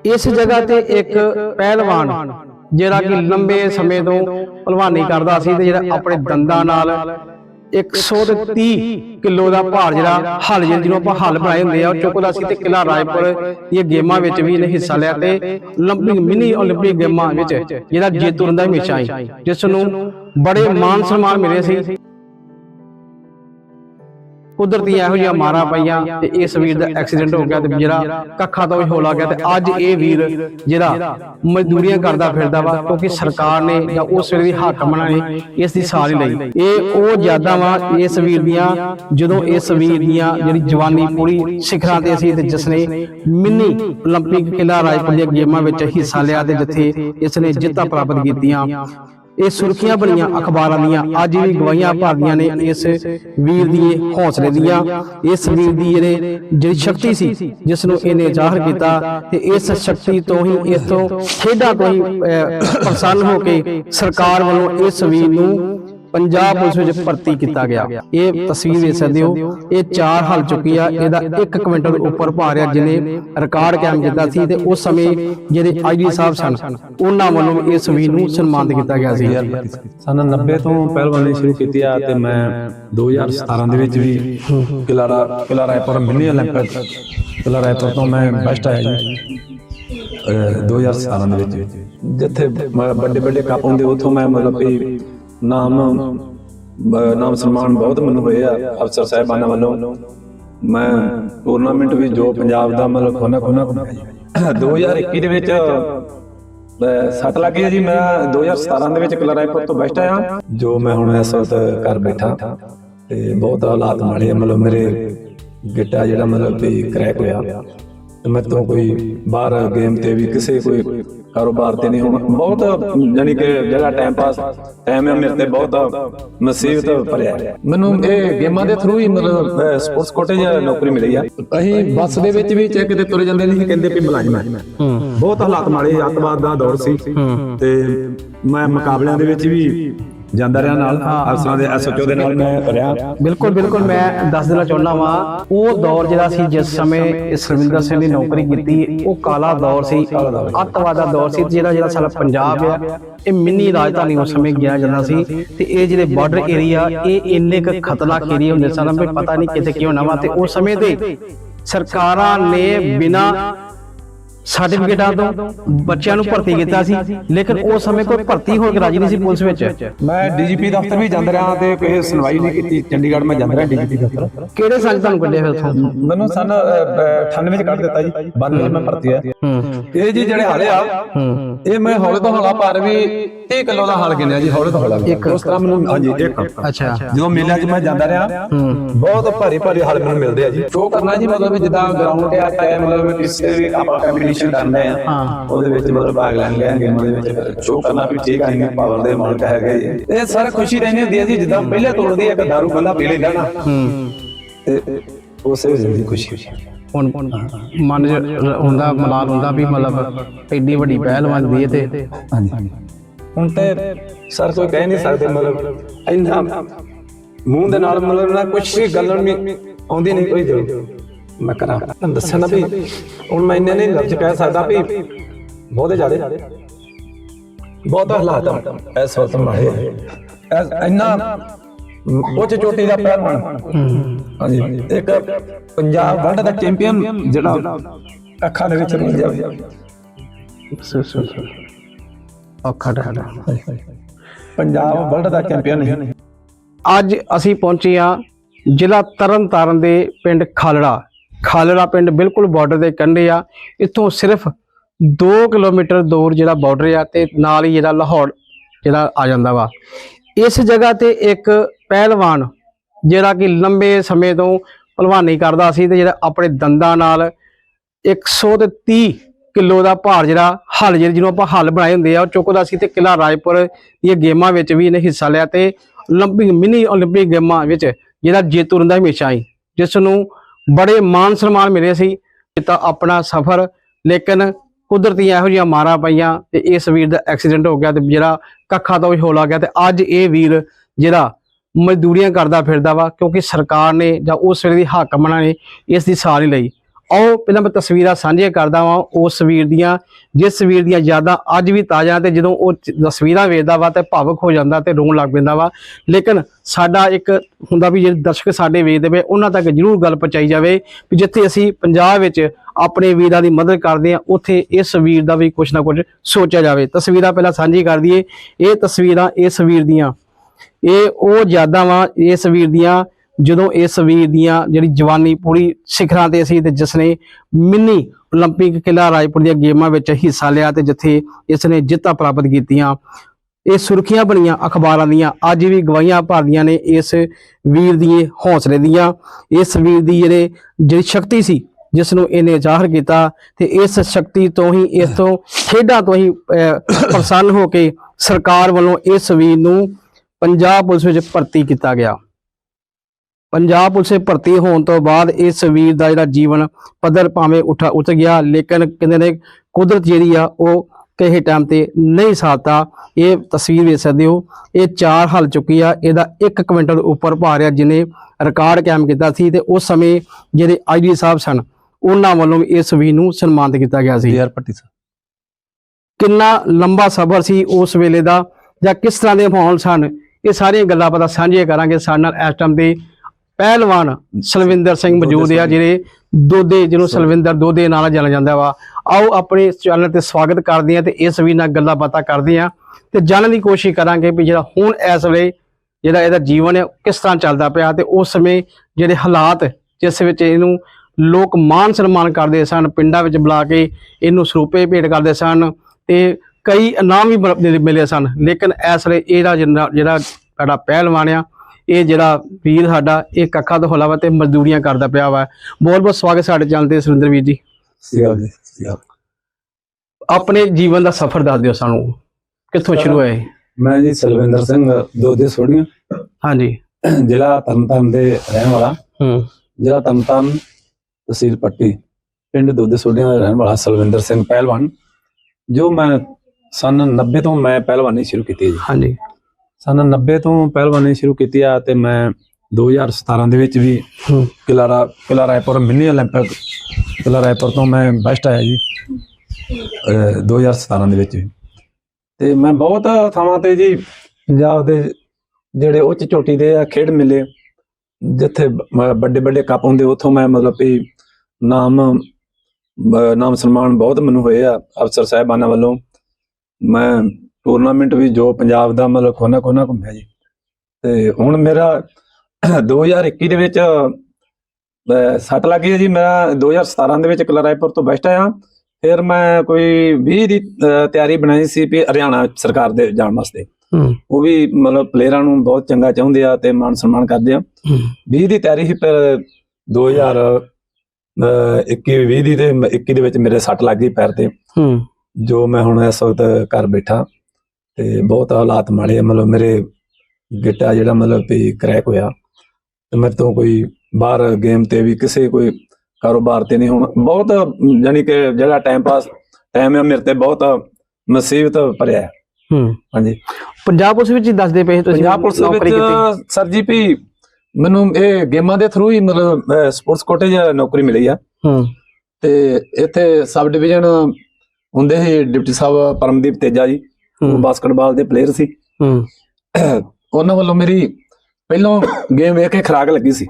ਇਸ ਜਗ੍ਹਾ ਤੇ ਇੱਕ ਪਹਿਲਵਾਨ ਜਿਹੜਾ ਕਿ ਲੰਬੇ ਸਮੇਂ ਤੋਂ ਪਹਿਲਵਾਨੀ ਕਰਦਾ ਸੀ ਤੇ ਜਿਹੜਾ ਆਪਣੇ ਦੰਦਾਂ ਨਾਲ 130 ਕਿਲੋ ਦਾ ਭਾਰ ਜਿਹੜਾ ਹਲ ਜਿਹਨੂੰ ਆਪਾਂ ਹਲ ਬਣਾਏ ਹੁੰਦੇ ਆ ਉਹ ਚੁੱਕਦਾ ਸੀ ਤੇ ਕਿਲਾ ਰਾਏਪੁਰ ਦੀਆਂ ਗੇਮਾਂ ਵਿੱਚ ਵੀ ਇਹਨੇ ਹਿੱਸਾ ਲਿਆ ਤੇ 올림픽 ਮਿਨੀ 올림픽 ਗੇਮਾਂ ਵਿੱਚ ਜਿਹੜਾ ਜੇਤੂ ਰਹਿੰਦਾ ਹਮੇਸ਼ਾ ਹੀ ਜਿਸ ਨੂੰ ਬੜੇ ਮਾਨ ਸਨਮਾਨ ਮਿਲੇ ਸੀ ਕੁਦਰਤੀ ਇਹੋ ਜਿਹਾ ਮਾਰਾ ਪਈਆਂ ਤੇ ਇਸ ਵੀਰ ਦਾ ਐਕਸੀਡੈਂਟ ਹੋ ਗਿਆ ਤੇ ਜਿਹੜਾ ਕੱਖਾਂ ਤੋਂ ਵੀ ਹੋਲਾ ਗਿਆ ਤੇ ਅੱਜ ਇਹ ਵੀਰ ਜਿਹੜਾ ਮਜ਼ਦੂਰੀਆਂ ਕਰਦਾ ਫਿਰਦਾ ਵਾ ਕਿਉਂਕਿ ਸਰਕਾਰ ਨੇ ਜਾਂ ਉਸ ਵੇਲੇ ਦੀ ਹਾਕਮਾਂ ਨੇ ਇਸ ਦੀ ਸਾਰ ਹੀ ਲਈ ਇਹ ਉਹ ਯਾਦਾਂ ਵਾ ਇਸ ਵੀਰ ਦੀਆਂ ਜਦੋਂ ਇਸ ਵੀਰ ਦੀਆਂ ਜਿਹੜੀ ਜਵਾਨੀ ਪੂਰੀ ਸਿਖਰਾਂ ਤੇ ਸੀ ਤੇ ਜਿਸ ਨੇ ਮਿੰਨੀ 올림픽 ਕਿਲਾ ਰਾਏਪੁਰ ਦੀਆਂ ਗੇਮਾਂ ਵਿੱਚ ਹਿੱਸਾ ਲਿਆ ਤੇ ਜਿੱਥੇ ਇਸ ਨੇ ਜਿੱਤਾਂ ਪ੍ਰਾਪਤ ਕੀਤੀਆਂ ਇਹ ਸੁਰਖੀਆਂ ਬਣੀਆਂ ਅਖਬਾਰਾਂ ਦੀਆਂ ਅੱਜ ਵੀ ਗਵਾਹੀਆਂ ਭਰਦੀਆਂ ਨੇ ਇਸ ਵੀਰ ਦੀ ਹੌਸਲੇ ਦੀਆਂ ਇਸ ਵੀਰ ਦੀ ਜਿਹੜੇ ਜਿਹੜੀ ਸ਼ਕਤੀ ਸੀ ਜਿਸ ਨੂੰ ਇਹਨੇ ਜ਼ਾਹਰ ਕੀਤਾ ਤੇ ਇਸ ਸ਼ਕਤੀ ਤੋਂ ਹੀ ਇਸ ਤੋਂ ਖੇਡਾਂ ਤੋਂ ਹੀ ਅਹ, ਪ੍ਰਸੰਨ ਹੋ ਕੇ ਸਰਕਾਰ ਵੱਲੋਂ ਇਸ ਵੀਰ ਨੂੰ ਪੰਜਾਬ ਪੁਲਿਸ ਵਿੱਚ ਭਰਤੀ ਕੀਤਾ ਗਿਆ ਇਹ ਤਸਵੀਰ ਵੇਖ ਸਕਦੇ ਹੋ ਇਹ ਚਾਰ ਹਲ ਚੁੱਕੀ ਆ ਇਹਦਾ 1 ਕੁਇੰਟਲ ਤੋਂ ਉੱਪਰ ਭਾਰ ਆ ਜਿਹਨੇ ਰਿਕਾਰਡ ਕਾਇਮ ਕੀਤਾ ਸੀ ਤੇ ਉਸ ਸਮੇਂ ਜਿਹੜੇ ਆਈਡੀ ਸਾਹਿਬ ਸਨ ਉਹਨਾਂ ਵੱਲੋਂ ਵੀ ਇਸ ਵੀਰ ਨੂੰ ਸਨਮਾਨਿਤ ਕੀਤਾ ਗਿਆ ਸੀ ਸਨ 90 ਤੋਂ ਪਹਿਲਵਾਨੀ ਸ਼ੁਰੂ ਕੀਤੀ ਆ ਤੇ ਮੈਂ 2017 ਦੇ ਵਿੱਚ ਵੀ ਕਿਲਾ ਰਾ ਕਿਲਾ ਰਾਏਪੁਰ ਮਿੰਨੀ 올림픽 ਕਿਲਾ ਰਾਏਪੁਰ ਤੋਂ ਮੈਂ ਬੈਸਟ ਆਇਆ ਜੀ ਅਹ 2017 ਦੇ ਵਿੱਚ ਜਿੱਥੇ ਵੱਡੇ ਵੱਡੇ ਕੱਪ ਹੁੰਦੇ ਉਥੋਂ ਮੈਂ ਮਤਲਬ ਵੀ ਨਾਮ ਨਾਮ ਸਨਮਾਨ ਬਹੁਤ ਮੈਨੂੰ ਹੋਏ ਆ, ਅਫਸਰ ਸਾਹਿਬਾਨਾਂ ਵੱਲੋਂ। ਮੈਂ ਟੂਰਨਾਮੈਂਟ ਵੀ ਜੋ ਪੰਜਾਬ ਦਾ ਮਤਲਬ ਖੋਨਾ ਖੋਨਾ 2021 ਦੇ ਵਿੱਚ ਸੱਟ ਲੱਗ ਗਈ ਜੀ ਮੈਂ 2017 ਦੇ ਵਿੱਚ ਕਲਰਾਈਪੁਰ ਤੋਂ ਬੈਸਟ ਆਇਆ। ਜੋ ਮੈਂ ਹੁਣ ਇਸ ਵਕਤ ਘਰ ਬੈਠਾ। ਤੇ ਬਹੁਤ ਹਾਲਾਤ ਮਾੜੇ ਮਤਲਬ ਮੇਰੇ ਗਿੱਟਾ ਜਿਹੜਾ ਮਤਲਬ ਵੀ ਕ੍ਰੈਕ ਹੋਇਆ। ਤੇ ਮੈਂ ਤੋਂ ਕੋਈ ਬਾਹਰ ਗੇਮ ਤੇ ਵੀ ਕਿਸੇ ਕੋਈ ਕਾਰੋਬਾਰ ਤੇ ਨਹੀਂ ਹੁਣ। ਬਹੁਤ ਯਾਨੀ ਕਿ ਜਿਹੜਾ ਟਾਈਮ ਪਾਸ ਟਾਈਮ ਹੈ ਮੇਰੇ ਤੇ ਬਹੁਤ ਮੁਸੀਬਤ ਭਰਿਆ ਹੈ। ਮੈਨੂੰ ਇਹ ਗੇਮਾਂ ਦੇ ਥਰੂ ਹੀ ਮਤਲਬ ਸਪੋਰਟਸ ਕੋਟੇ 'ਚ ਨੌਕਰੀ ਮਿਲੀ ਆ। ਅਸੀਂ ਬੱਸ ਦੇ ਵਿੱਚ ਵੀ ਚੈੱਕ ਕਿਤੇ ਤੁਰੇ ਜਾਂਦੇ ਨਹੀਂ ਕਹਿੰਦੇ ਵੀ ਮੁਲਾਜ਼ਮ ਹੈ। ਬਹੁਤ ਹਾਲਾਤ ਮਾੜੇ ਅੱਤਵਾਦ ਦਾ ਦੌਰ ਸੀ। ਤੇ ਮੈਂ ਮੁਕਾਬਲਿਆਂ ਦੇ ਵਿੱਚ ਵੀ ਜਾਂਦਾ ਰਿਹਾ ਨਾਲ। ਅਫਸਰਾਂ ਦੇ ਐਸਓਚਓ ਦੇ ਨਾਲ ਮੈਂ ਰਿਹਾ। ਬਿਲਕੁਲ ਬਿਲਕੁਲ ਮੈਂ ਦੱਸ ਦੇਣਾ ਚਾਹੁੰਦਾ ਵਾਂ ਉਹ ਦੌਰ ਜਿਹੜਾ ਸੀ ਜਿਸ ਸਮੇਂ ਇਸ ਰਵਿੰਦਰ ਸਿੰਘ ਨੇ ਨੌਕਰੀ ਕੀਤੀ ਉਹ ਕਾਲਾ ਦੌਰ ਸੀ ਅੱਤਵਾਦ ਦਾ ਦੌਰ ਸੀ ਜਿਹੜਾ ਜਿਹੜਾ ਸਾਡਾ ਪੰਜਾਬ ਆ। ਇਹ ਮਿੰਨੀ ਰਾਜਧਾਨੀ ਉਸ ਸਮੇਂ ਗਿਆ ਜਾਂਦਾ ਸੀ ਤੇ ਇਹ ਜਿਹੜੇ ਬਾਰਡਰ ਏਰੀਆ ਇਹ ਇੰਨੇ ਕੁ ਖਤਰਨਾਕ ਏਰੀਆ ਹੁੰਦੇ ਸਨ ਪਤਾ ਨਹੀਂ ਕਿਤੇ ਕੀ ਹੋਣਾ ਵਾ। ਤੇ ਉਸ ਸਮੇਂ ਤੇ ਸਰਕਾਰਾਂ ਨੇ ਬਿਨਾ ਸਰਟੀਫਿਕੇਟਾਂ ਤੋਂ ਬੱਚਿਆਂ ਨੂੰ ਭਰਤੀ ਕੀਤਾ ਸੀ ਲੇਕਿਨ ਉਸ ਸਮੇਂ ਕੋਈ ਭਰਤੀ ਹੋ ਕੇ ਰਾਜੀ ਨਹੀਂ ਸੀ ਪੁਲਿਸ ਵਿੱਚ। ਮੈਂ ਡੀਜੀਪੀ ਦਫ਼ਤਰ ਵੀ ਜਾਂਦਾ ਰਿਹਾ ਤੇ ਕੋਈ ਸੁਣਵਾਈ ਨਹੀਂ ਕੀਤੀ। ਚੰਡੀਗੜ੍ਹ ਮੈਂ ਜਾਂਦਾ ਰਿਹਾ ਡੀਜੀਪੀ ਦਫ਼ਤਰ। ਕਿਹੜੇ ਸੰਗ ਤੁਹਾਨੂੰ ਕੱਢਿਆ ਫਿਰ ਉੱਥੋਂ? ਮੈਨੂੰ ਸਨ 98 ਚ ਕੱਢ ਦਿੱਤਾ ਜੀ। 92 ਚ ਮੈਂ ਭਰਤੀ ਆ ਹੂੰ। ਇਹ ਜੀ ਜਿਹੜੇ ਹਾਲੇ ਆ ਹੂੰ। ਇਹ ਮੈਂ ਹੌਲੇ ਤੋਂ ਹੌਲਾ ਪਰ ਵੀ 30 ਕਿਲੋ ਦਾ ਹਲ ਗਿਣਿਆ ਜੀ ਹੌਲੇ ਤੋਂ ਹੌਲਾ। ਉਸ ਤਰ੍ਹਾਂ ਮੈਨੂੰ ਹਾਂਜੀ ਇੱਕ ਅੱਛਾ। ਜਦੋਂ ਮੇਲਿਆਂ 'ਚ ਮੈਂ ਜਾਂਦਾ ਰਿਹਾ। ਬਹੁਤ ਭਾਰੀ ਭਾਰੀ ਹਲ ਮੈਨੂੰ ਮਿਲਦੇ ਆ ਜੀ। ਸ਼ੋਅ ਕਰਨਾ ਜੀ ਮਤਲਬ ਜਿੱਦਾਂ ਗਰਾਊਂਡ ਤੇ ਆ ਚਾਹੇ ਮਤਲਬ ਕਿਸੇ ਵੀ ਆਪਾਂ ਕੰਪੀਟੀਸ਼ਨ ਕਰਨੇ ਆ ਹਾਂ। ਉਹਦੇ ਵਿੱਚ ਮਤਲਬ ਭਾਗ ਲੈਣੇ ਆ ਗੇਮਾਂ ਦੇ ਵਿੱਚ ਸ਼ੋਅ ਕਰਨਾ ਵੀ ਠੀਕ ਆ ਅਸੀਂ ਪਾਵਰ ਦੇ ਮਾਲਕ ਹੈਗੇ ਜੀ। ਇਹ ਸਾਰਾ ਖੁਸ਼ੀ ਰਹਿੰਦੀ ਹੁੰਦੀ ਹੈ ਜੀ ਜਿੱਦਾਂ ਪਹਿਲੇ ਤੋੜਦੀ ਹੈ ਕਿ ਦਾਰੂ ਬੰਦਾ ਪੀ ਲੈਂਦਾ ਨਾ। ਹੂੰ ਤੇ ਉਸੇ ਵੇਲੇ ਦੀ ਖੁਸ਼ੀ ਹੁਣ ਮਨ ਹੁੰਦਾ ਮਲਾਲ ਹੁੰਦਾ ਵੀ ਮਤਲਬ ਐਡੀ ਵੱਡੀ ਪਹਿਲਵਾਨ ਦੀ ਇਹ ਤੇ। ਹਾਂਜੀ। ਹੁਣ ਤੇ ਸਰ ਕੋਈ ਕਹਿ ਨਹੀਂ ਸਕਦੇ, ਮਤਲਬ ਇੰਨਾ ਮੂੰਹ ਦੇ ਨਾਲ ਮਤਲਬ ਨਾ ਕੁਝ ਗੱਲ ਨਹੀਂ ਆਉਂਦੀ ਨਹੀਂ ਕੋਈ ਜੋ ਮੈਂ ਕਰਾਂ, ਤੁਹਾਨੂੰ ਦੱਸਿਆ ਨਾ ਵੀ ਹੁਣ ਮੈਂ ਇੰਨੇ ਨਹੀਂ ਲਫ਼ਜ਼ ਕਹਿ ਸਕਦਾ ਵੀ ਬਹੁਤੇ ਜ਼ਿਆਦਾ। ਬਹੁਤ ਹਾਲਾਤ ਇਸ ਵਕਤ ਮਾੜੇ। ਇੰਨਾ ਉੱਚ ਚੋਟੀ ਦਾ ਪਹਿਲਵਾਨ। ਹਾਂਜੀ, ਇੱਕ ਪੰਜਾਬ ਵਰਲਡ ਦਾ ਚੈਂਪੀਅਨ ਜਿਹੜਾ ਅੱਖਾਂ ਦੇ ਵਿੱਚ ਨਹੀਂ ਜਾਵੇ ਔਖਾ ਡਾਡਾ ਪੰਜਾਬ ਵਰਲਡ ਦਾ ਚੈਂਪੀਅਨ ਹੈ। ਅੱਜ ਅਸੀਂ ਪਹੁੰਚੇ ਹਾਂ ਜ਼ਿਲ੍ਹਾ ਤਰਨਤਾਰਨ ਦੇ ਪਿੰਡ ਖਾਲੜਾ। ਖਾਲੜਾ ਪਿੰਡ ਬਿਲਕੁਲ ਬਾਰਡਰ ਦੇ ਕੰਢੇ ਆ। ਇੱਥੋਂ ਸਿਰਫ 2 ਕਿਲੋਮੀਟਰ ਦੂਰ ਜਿਹੜਾ ਬਾਰਡਰ ਆ ਤੇ ਨਾਲ ਹੀ ਜਿਹੜਾ ਲਾਹੌਰ ਜਿਹੜਾ ਆ ਜਾਂਦਾ ਵਾ। ਇਸ ਜਗ੍ਹਾ ਤੇ ਇੱਕ ਪਹਿਲਵਾਨ ਜਿਹੜਾ ਕਿ ਲੰਬੇ ਸਮੇਂ ਤੋਂ ਪਹਿਲਵਾਨੀ ਕਰਦਾ ਸੀ ਤੇ ਜਿਹੜਾ ਆਪਣੇ ਦੰਦਾਂ ਨਾਲ 130 ਕਿਲੋ ਦਾ ਭਾਰ ਜਿਹੜਾ ਹਲ ਜਿਹੜੇ ਜਿਹਨੂੰ ਆਪਾਂ ਹਲ ਬਣਾਏ ਹੁੰਦੇ ਆ ਉਹ ਚੁੱਕਦਾ ਸੀ ਤੇ ਕਿਲਾ ਰਾਏਪੁਰ ਦੀਆਂ ਗੇਮਾਂ ਵਿੱਚ ਵੀ ਇਹਨੇ ਹਿੱਸਾ ਲਿਆ ਤੇ 올림픽 ਮਿਨੀ 올림픽 ਗੇਮਾਂ ਵਿੱਚ ਜਿਹੜਾ ਜੇਤੂ ਰਹਿੰਦਾ ਹਮੇਸ਼ਾ ਹੀ ਜਿਸ ਨੂੰ ਬੜੇ ਮਾਨ ਸਨਮਾਨ ਮਿਲੇ ਸੀ ਤਾਂ ਆਪਣਾ ਸਫ਼ਰ ਲੇਕਿਨ ਕੁਦਰਤੀ ਇਹੋ ਜਿਹੀਆਂ ਮਾਰਾਂ ਪਈਆਂ ਤੇ ਇਸ ਵੀਰ ਦਾ ਐਕਸੀਡੈਂਟ ਹੋ ਗਿਆ ਤੇ ਜਿਹੜਾ ਕੱਖਾਂ ਤੋਂ ਵੀ ਹੋਲਾ ਗਿਆ ਤੇ ਅੱਜ ਇਹ ਵੀਰ ਜਿਹੜਾ ਮਜ਼ਦੂਰੀਆਂ ਕਰਦਾ ਫਿਰਦਾ ਵਾ ਕਿਉਂਕਿ ਸਰਕਾਰ ਨੇ ਜਾਂ ਉਸ ਵੇਲੇ ਦੀ ਹਾਕਮਾਂ ਨੇ ਇਸ ਦੀ ਸਾਰ ਹੀ ਲਈ ਆਓ ਪਹਿਲਾਂ ਮੈਂ ਤਸਵੀਰਾਂ ਸਾਂਝੀਆਂ ਕਰਦਾ ਵਾਂ ਉਸ ਵੀਰ ਦੀਆਂ, ਜਿਸ ਵੀਰ ਦੀਆਂ ਯਾਦਾਂ ਅੱਜ ਵੀ ਤਾਜ਼ਾ ਤੇ ਜਦੋਂ ਉਹ ਤਸਵੀਰਾਂ ਵੇਖਦਾ ਵਾ ਤੇ ਭਾਵਕ ਹੋ ਜਾਂਦਾ ਤੇ ਰੋਣ ਲੱਗ ਪੈਂਦਾ ਵਾ। ਲੇਕਿਨ ਸਾਡਾ ਇੱਕ ਹੁੰਦਾ ਵੀ ਜਿਹੜੇ ਦਰਸ਼ਕ ਸਾਡੇ ਵੇਖਦੇ ਪਏ, ਉਹਨਾਂ ਤੱਕ ਜਰੂਰ ਗੱਲ ਪਹੁੰਚਾਈ ਜਾਵੇ ਵੀ ਜਿੱਥੇ ਅਸੀਂ ਪੰਜਾਬ ਵਿੱਚ ਆਪਣੇ ਵੀਰਾਂ ਦੀ ਮਦਦ ਕਰਦੇ ਆ ਉੱਥੇ ਇਸ ਵੀਰ ਦਾ ਵੀ ਕੁਝ ਨਾ ਕੁਝ ਸੋਚਿਆ ਜਾਵੇ। ਤਸਵੀਰਾਂ ਪਹਿਲਾਂ ਸਾਂਝੀ ਕਰ ਦਈਏ, ਇਹ ਤਸਵੀਰਾਂ ਇਸ ਵੀਰ ਦੀਆਂ। ਇਹ ਉਹ ਯਾਦਾਂ ਵਾ ਇਸ ਵੀਰ ਦੀਆਂ ਜਦੋਂ ਇਸ ਵੀਰ ਦੀਆਂ ਜਿਹੜੀ ਜਵਾਨੀ ਪੂਰੀ ਸਿਖਰਾਂ ਤੇ ਸੀ ਤੇ ਜਿਸ ਨੇ ਮਿੰਨੀ 올림픽 ਕਿਲਾ ਰਾਏਪੁਰ ਦੀਆਂ ਗੇਮਾਂ ਵਿੱਚ ਹਿੱਸਾ ਲਿਆ ਤੇ ਜਿੱਥੇ ਇਸ ਨੇ ਜਿੱਤਾਂ ਪ੍ਰਾਪਤ ਕੀਤੀਆਂ ਇਹ ਸੁਰਖੀਆਂ ਬਣੀਆਂ ਅਖਬਾਰਾਂ ਦੀਆਂ ਅੱਜ ਵੀ ਗਵਾਹੀਆਂ ਭਰਦੀਆਂ ਨੇ ਇਸ ਵੀਰ ਦੀ ਹੌਸਲੇ ਦੀਆਂ ਇਸ ਵੀਰ ਦੀ ਜਿਹੜੇ ਜਿਹੜੀ ਸ਼ਕਤੀ ਸੀ ਜਿਸ ਨੂੰ ਇਹਨੇ ਜ਼ਾਹਰ ਕੀਤਾ ਤੇ ਇਸ ਸ਼ਕਤੀ ਤੋਂ ਹੀ ਇਸ ਤੋਂ ਖੇਡਾਂ ਤੋਂ ਹੀ ਅਹ, ਪ੍ਰਸੰਨ ਹੋ ਕੇ ਸਰਕਾਰ ਵੱਲੋਂ ਇਸ ਵੀਰ ਨੂੰ ਪੰਜਾਬ ਪੁਲਿਸ ਵਿੱਚ ਭਰਤੀ ਕੀਤਾ ਗਿਆ ਪੰਜਾਬ ਪੁਲਿਸ ਭਰਤੀ ਹੋਣ ਤੋਂ ਬਾਅਦ ਇਸ ਵੀਰ ਦਾ ਜਿਹੜਾ ਜੀਵਨ ਪੱਧਰ ਭਾਵੇਂ ਉੱਠਾ ਉੱਠ ਗਿਆ ਲੇਕਿਨ ਕਹਿੰਦੇ ਨੇ ਕੁਦਰਤ ਜਿਹੜੀ ਆ ਉਹ ਕਿਸੇ ਟਾਈਮ ਤੇ ਨਹੀਂ ਸਾਥਾ ਇਹ ਤਸਵੀਰ ਵੇਖ ਸਕਦੇ ਹੋ। ਇਹ ਚਾਰ ਹਲ ਚੁੱਕੀ ਆ। ਇਹਦਾ 1 ਕੁਇੰਟਲ ਉੱਪਰ ਭਾਰ ਆ ਜਿਹਨੇ ਰਿਕਾਰਡ ਕਾਇਮ ਕੀਤਾ ਸੀ ਤੇ ਉਸ ਸਮੇਂ ਜਿਹੜੇ ਆਈਡੀ ਸਾਹਿਬ ਸਨ ਉਹਨਾਂ ਵੱਲੋਂ ਵੀ ਇਸ ਵੀਰ ਨੂੰ ਸਨਮਾਨਿਤ ਕੀਤਾ ਗਿਆ ਸੀ। ਯਾਰ ਪੱਟੀ ਸਾਹਿਬ ਕਿੰਨਾ ਲੰਬਾ ਸਫ਼ਰ ਸੀ ਉਸ ਵੇਲੇ ਦਾ ਜਾਂ ਕਿਸ ਤਰ੍ਹਾਂ ਦੇ ਮਾਹੌਲ ਸਨ? ਇਹ ਸਾਰੀਆਂ ਗੱਲਾਂ ਪਤਾ ਸਾਂਝੀਆਂ ਕਰਾਂਗੇ। ਸਾਡੇ ਨਾਲ ਇਸ ਟਾਈਮ ਦੇ ਪਹਿਲਵਾਨ ਸਲਵਿੰਦਰ ਸਿੰਘ ਮੌਜੂਦ ਆ ਜਿਹੜੇ ਦੋਦੇ ਜਿਹਨੂੰ ਸਲਵਿੰਦਰ ਦੋਦੇ ਨਾਲ ਜਾਣਿਆ ਜਾਂਦਾ ਵਾ। ਆਓ ਆਪਣੇ ਚੈਨਲ ਤੇ ਸਵਾਗਤ ਕਰਦੇ ਆ ਤੇ ਇਸ ਵੀ ਨਾਲ ਗੱਲਾਂ ਬਾਤਾਂ ਕਰਦੇ ਆ ਤੇ ਜਾਣਨ ਦੀ ਕੋਸ਼ਿਸ਼ ਕਰਾਂਗੇ ਵੀ ਜਿਹੜਾ ਹੁਣ ਇਸ ਵੇਲੇ ਜਿਹੜਾ ਇਹਦਾ ਜੀਵਨ ਹੈ ਕਿਸ ਤਰ੍ਹਾਂ ਚੱਲਦਾ ਪਿਆ ਤੇ ਉਸ ਸਮੇਂ ਜਿਹੜੇ ਹਾਲਾਤ ਜਿਸ ਵਿੱਚ ਇਹਨੂੰ ਲੋਕ ਮਾਨ ਸਨਮਾਨ ਕਰਦੇ ਸਨ ਪਿੰਡਾਂ ਵਿੱਚ ਬੁਲਾ ਕੇ ਇਹਨੂੰ ਸਰੂਪੇ ਭੇਟ ਕਰਦੇ ਸਨ ਤੇ ਕਈ ਇਨਾਮ ਵੀ ਮਿਲ- ਸਨ। ਲੇਕਿਨ ਇਸ ਵੇਲੇ ਇਹਦਾ ਜਿਹੜਾ ਸਾਡਾ ਪਹਿਲਵਾਨ ਆ ਇਹ ਜਿਹੜਾ ਵੀਰ ਸਾਡਾ ਇਹ ਕੱਖਾਂ ਤੋਂ ਹਲਾਵਾ ਤੇ ਮਜ਼ਦੂਰੀਆਂ ਕਰਦਾ ਪਿਆ ਵਾ। ਬਹੁਤ ਬਹੁਤ ਸਵਾਗਤ ਸਾਡੇ ਚੈਨਲ ਤੇ ਸੁਰਿੰਦਰ ਵੀਰ ਜੀ। ਆਪਣੇ ਜੀਵਨ ਦਾ ਸਫ਼ਰ ਦੱਸ ਦਿਓ ਸਾਨੂੰ। ਕਿੱਥੋਂ ਸ਼ੁਰੂ ਹੋਇਆ? ਮੈਂ ਜੀ ਸਲਵਿੰਦਰ ਸਿੰਘ ਦੋਦੇ ਸੋੜੀਆਂ ਹਾਂਜੀ। ਜ਼ਿਲ੍ਹਾ ਤਰਨਤਾਰਨ ਦੇ ਰਹਿਣ ਵਾਲਾ। ਹੂੰ। ਜ਼ਿਲ੍ਹਾ ਤਰਨਤਾਰਨ ਤਹਿਸੀਲ ਪੱਟੀ ਪਿੰਡ ਦੋਦੇ ਸੋੜੀਆਂ ਦਾ ਰਹਿਣ ਵਾਲਾ ਸਲਵਿੰਦਰ ਸਿੰਘ ਪਹਿਲਵਾਨ। ਜੋ ਮੈਂ ਸਨ 90 ਤੋਂ ਮੈਂ ਪਹਿਲਵਾਨੀ ਸ਼ੁਰੂ ਕੀਤੀ ਜੀ। ਹਾਂਜੀ। ਸਨ 90 ਤੋਂ ਪਹਿਲਵਾਨੀ ਸ਼ੁਰੂ ਕੀਤੀ ਆ ਤੇ ਮੈਂ 2017 ਦੇ ਵਿੱਚ ਵੀ ਹੂੰ ਕਿਲਾ ਰਾ ਕਿਲਾ ਰਾਏਪੁਰ ਮਿੰਨੀ 올림픽 ਕਿਲਾ ਰਾਏਪੁਰ ਤੋਂ ਮੈਂ ਬੈਸਟ ਆਇਆ ਜੀ ਅਹ 2017 ਦੇ ਵਿੱਚ ਵੀ। ਤੇ ਮੈਂ ਬਹੁਤ ਥਾਵਾਂ ਤੇ ਜੀ ਪੰਜਾਬ ਦੇ ਜਿਹੜੇ ਉੱਚ ਚੋਟੀ ਦੇ ਆ ਖੇਡ ਮੇਲੇ ਜਿੱਥੇ ਵੱਡੇ ਵੱਡੇ ਕੱਪ ਹੁੰਦੇ ਉੱਥੋਂ ਮੈਂ ਮਤਲਬ ਵੀ ਨਾਮ ਬ- ਨਾਮ ਸਨਮਾਨ ਬਹੁਤ ਮੈਨੂੰ ਹੋਏ ਆ ਅਫਸਰ ਸਾਹਿਬਾਨਾਂ ਵੱਲੋਂ ਮੈਂ ਟੂਰਨਾਮੈਂਟ ਵੀ ਜੋ ਪੰਜਾਬ ਦਾ ਮਤਲਬ ਕੋਨਾ ਕੋਨਾ ਘੁੰਮਿਆ ਜੀ। ਤੇ ਹੁਣ ਮੇਰਾ 2021 ਦੇ ਵਿੱਚ ਸੱਟ ਲੱਗੀ ਹੈ ਜੀ। ਮੇਰਾ 2017 ਦੇ ਵਿੱਚ ਕਲਰਾਏਪੁਰ ਤੋਂ ਬੈਸਟ ਆਇਆ। ਫਿਰ ਮੈਂ ਕੋਈ 20 ਦੀ ਤਿਆਰੀ ਬਣਾਈ ਸੀ ਵੀ ਹਰਿਆਣਾ ਸਰਕਾਰ ਦੇ ਜਾਣ ਵਾਸਤੇ। ਉਹ ਵੀ ਮਤਲਬ ਪਲੇਅਰਾਂ ਨੂੰ ਬਹੁਤ ਚੰਗਾ ਚਾਹੁੰਦੇ ਆ ਤੇ ਮਾਨ ਸਨਮਾਨ ਕਰਦੇ ਆ। ਹੂੰ। 20 ਦੀ ਤਿਆਰੀ ਸੀ ਫਿਰ 2000 21 20 ਦੀ ਤੇ 21 ਦੇ ਵਿੱਚ ਮੇਰੇ ਸੱਟ ਲੱਗ ਗਈ ਪੈਰ ਤੇ। ਜੋ ਮੈਂ ਹੁਣ ਇਸ ਵਕਤ ਘਰ ਬੈਠਾ। ਤੇ ਬਹੁਤ ਹਾਲਾਤ ਮਾੜੇ ਆ। ਮਤਲਬ ਮੇਰੇ ਗਿੱਟਾ ਜਿਹੜਾ ਮਤਲਬ ਵੀ ਕਰੈਕ ਹੋਇਆ ਤੇ ਮੇਰੇ ਤੋਂ ਕੋਈ ਬਾਹਰ ਗੇਮ ਤੇ ਵੀ ਕਿਸੇ ਕੋਈ ਕਾਰੋਬਾਰ ਤੇ ਨਹੀਂ ਹੁਣ। ਬਹੁਤ ਯਾਨੀ ਕਿ ਜਿਹੜਾ ਟਾਈਮ ਪਾਸ ਟਾਈਮ ਹੈ ਮੇਰੇ ਤੇ ਬਹੁਤ ਮੁਸੀਬਤ ਭਰਿਆ। ਹੈ। ਹੂੰ ਹਾਂਜੀ। ਪੰਜਾਬ ਪੁਲਿਸ ਵਿੱਚ ਹੀ ਦੱਸਦੇ ਪਏ ਤੁਸੀਂ ਪੰਜਾਬ ਪੁਲਿਸ ਵਿੱਚ ਸਰ ਜੀ ਵੀ ਮੈਨੂੰ ਇਹ ਗੇਮਾਂ ਦੇ ਥਰੂ ਹੀ ਮਤਲਬ ਸਪੋਰਟਸ ਕੋਟੇ 'ਚ ਨੌਕਰੀ ਮਿਲੀ ਆ। ਹੂੰ। ਤੇ ਇੱਥੇ ਸਬ ਡਿਵੀਜ਼ਨ ਹੁੰਦੇ ਸੀ ਡਿਪਟੀ ਸਾਹਿਬ ਪਰਮਦੀਪ ਤੇਜਾ ਜੀ। ਉਹ ਬਾਸਕਟਬਾਲ ਦੇ ਪਲੇਅਰ ਸੀ। ਹੂੰ। ਉਹਨਾਂ ਵੱਲੋਂ ਮੇਰੀ ਪਹਿਲੋਂ ਗੇਮ ਵੇਖ ਕੇ ਖਰਾਕ ਲੱਗੀ ਸੀ।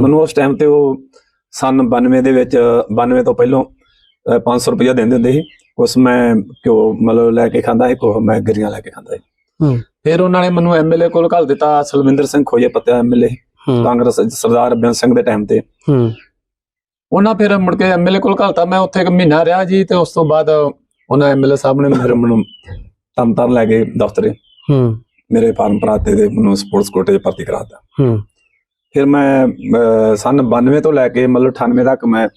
ਮੈਨੂੰ ਉਸ ਟਾਈਮ ਤੇ ਉਹ ਸਨ 92 ਦੇ ਵਿੱਚ 92 ਤੋਂ ਪਹਿਲੋਂ ਅਹ, 500 ਰੁਪਇਆ ਦਿੰਦੇ ਹੁੰਦੇ ਸੀ। ਉਸ ਮੈਂ ਘਿਓ ਮਤਲਬ ਲੈ ਕੇ ਖਾਂਦਾ ਸੀ ਕੋ ਮੈਂ ਗਰੀਆਂ ਲੈ ਕੇ ਖਾਂਦਾ ਸੀ। ਹੂੰ। ਫਿਰ ਉਹਨਾਂ ਨੇ ਮੈਨੂੰ ਐਮਐਲਏ ਕੋਲ ਘੱਲ ਦਿੱਤਾ ਸਲਵਿੰਦਰ ਸਿੰਘ ਖੋਜੇ ਪੱਤਿਆ ਐਮਐਲਏ ਕਾਂਗਰਸ ਸਰਦਾਰ ਬੇਅੰਤ ਸਿੰਘ ਦੇ ਟਾਈਮ ਤੇ। ਉਹਨਾਂ ਫਿਰ ਮੁੜ ਕੇ ਐਮਐਲਏ ਕੋਲ ਘਲਤਾ ਮੈਂ ਉੱਥੇ ਇੱਕ ਮਹੀਨਾ ਰਿਹਾ ਜੀ ਤੇ ਉਸ ਤੋਂ ਬਾਅਦ ਉਹਨਾਂ ਐਮਐਲਏ ਸਾਹਿਬ ਨੇ ਮੇਰੇ ਮੈਨੂੰ ਤਮਤਰ ਲੈ ਕੇ ਦਫ਼ਤਰੇ। ਹੂੰ। ਮੇਰੇ ਫਾਰਮ ਭਰਾਤੇ ਦੇ ਮੈਨੂੰ ਸਪੋਰਟਸ ਕੋਟੇ 'ਚ ਭਰਤੀ ਕਰਾਤਾ। ਹੂੰ। ਫਿਰ ਮੈਂ ਸੰਨ 92 ਤੋਂ ਲੈ ਕੇ ਮਤਲਬ 98 ਤੱਕ ਮੈਂ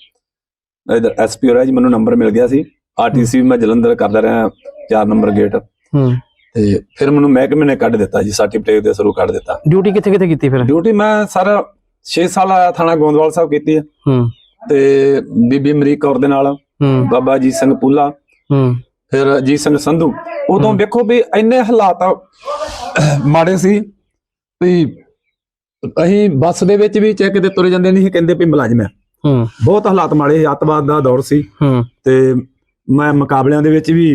ਇਧਰ ਐਸਪੀ ਰਿਹਾ ਜੀ ਮੈਨੂੰ ਨੰਬਰ ਮਿਲ ਗਿਆ ਸੀ। ਆਰਟੀਸੀ ਵੀ ਮੈਂ ਜਲੰਧਰ ਕਰਦਾ ਰਿਹਾ 4 ਨੰਬਰ ਗੇਟ। ਹੂੰ। ਤੇ ਫਿਰ ਮੈਨੂੰ ਮਹਿਕਮੇ ਨੇ ਕੱਢ ਦਿੱਤਾ ਜੀ ਸਰਟੀਫਿਕੇਟ ਦੇ ਥਰੂ ਕੱਢ ਦਿੱਤਾ। ਡਿਊਟੀ ਕਿੱਥੇ ਕਿੱਥੇ ਕੀਤੀ ਫਿਰ? ਡਿਊਟੀ ਮੈਂ ਸਰ 6 ਸਾਲ ਥਾਣਾ ਗੋਂਦਵਾਲ ਸਾਹਿਬ ਕੀਤੀ ਹੈ ਹੂੰ। ਤੇ ਬੀਬੀ ਅਮਰੀਕ ਕੌਰ ਦੇ ਨਾਲ ਹੂੰ। ਬਾਬਾ ਜੀ ਸਿੰਘ ਪੁੱਲਾ। ਹੂੰ। ਫਿਰ ਅਜੀਤ ਸਿੰਘ ਸੰਧੂ ਉਦੋਂ। ਵੇਖੋ ਵੀ ਇੰਨੇ ਹਾਲਾਤ ਮਾੜੇ ਸੀ ਵੀ ਅਸੀਂ ਬੱਸ ਦੇ ਵਿੱਚ ਵੀ ਚੈੱਕ ਤੇ ਤੁਰੇ ਜਾਂਦੇ ਨਹੀਂ ਕਹਿੰਦੇ ਵੀ ਮੁਲਾਜ਼ਮ ਹੈ ਹੂੰ। ਬਹੁਤ ਹਾਲਾਤ ਮਾੜੇ ਸੀ ਅੱਤਵਾਦ ਦਾ ਦੌਰ ਸੀ। ਹੂੰ। ਤੇ ਮੈਂ ਮੁਕਾਬਲਿਆਂ ਦੇ ਵਿੱਚ ਵੀ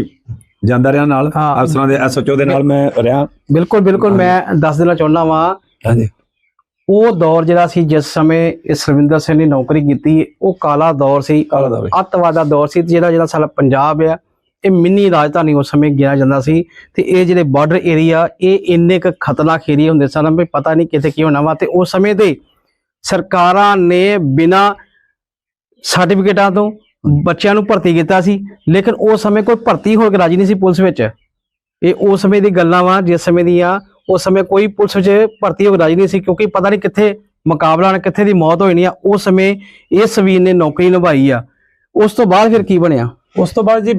ਜਾਂਦਾ ਰਿਹਾ ਨਾਲ। ਅਫਸਰਾਂ ਦੇ ਐਸਐਚਓ ਦੇ ਨਾਲ ਮੈਂ ਰਿਹਾ। ਬਿਲਕੁਲ ਬਿਲਕੁਲ ਮੈਂ ਦੱਸ ਦੇਣਾ ਚਾਹੁੰਦਾ ਵਾਂ ਹਾਂਜੀ। ਉਹ ਦੌਰ ਜਿਹੜਾ ਸੀ ਜਿਸ ਸਮੇਂ ਇਸ ਰਵਿੰਦਰ ਸਿੰਘ ਨੇ ਨੌਕਰੀ ਕੀਤੀ ਉਹ ਕਾਲਾ ਦੌਰ ਸੀ। ਅੱਤਵਾਦ ਦਾ ਦੌਰ ਸੀ ਜਿਹੜਾ ਜਿਹੜਾ ਸਾਡਾ ਪੰਜਾਬ ਆ ਇਹ ਮਿੰਨੀ ਰਾਜਧਾਨੀ ਉਸ ਸਮੇਂ ਗਿਆ ਜਾਂਦਾ ਸੀ ਤੇ ਇਹ ਜਿਹੜੇ ਬਾਰਡਰ ਏਰੀਆ ਇਹ ਇੰਨੇ ਕੁ ਖਤਰਨਾਕ ਏਰੀਆ ਹੁੰਦੇ ਸਨ, ਵੀ ਪਤਾ ਨਹੀਂ ਕਿਤੇ ਕੀ ਹੋਣਾ ਵਾ ਤੇ ਉਸ ਸਮੇਂ ਤੇ ਸਰਕਾਰਾਂ ਨੇ ਬਿਨਾ ਸਰਟੀਫਿਕੇਟਾਂ ਤੋਂ ਬੱਚਿਆਂ ਨੂੰ ਭਰਤੀ ਕੀਤਾ ਸੀ, ਲੇਕਿਨ ਉਸ ਸਮੇਂ ਕੋਈ ਭਰਤੀ ਹੋ ਕੇ ਰਾਜੀ ਨਹੀਂ ਸੀ ਪੁਲਿਸ ਵਿੱਚ। ਇਹ ਉਸ ਸਮੇਂ ਦੀ ਗੱਲਾਂ ਵਾ, ਜਿਸ ਸਮੇਂ ਦੀਆਂ ਉਸ ਸਮੇਂ ਕੋਈ ਪੁਲਿਸ ਵਿੱਚ ਭਰਤੀ ਹੋ ਕੇ ਰਾਜੀ ਨਹੀਂ ਸੀ, ਕਿਉਂਕਿ ਪਤਾ ਨਹੀਂ ਕਿੱਥੇ ਮੁਕਾਬਲਾ ਨਾ ਕਿੱਥੇ ਦੀ ਮੌਤ ਹੋਣੀ ਆ, ਉਸ ਸਮੇਂ ਇਸ ਵੀਰ ਨੇ ਨੌਕਰੀ ਨਿਭਾਈ ਆ। ਉਸ ਤੋਂ ਬਾਅਦ ਫਿਰ ਕੀ ਬਣਿਆ? ਉਸ ਤੋਂ ਬਾਅਦ ਜੀ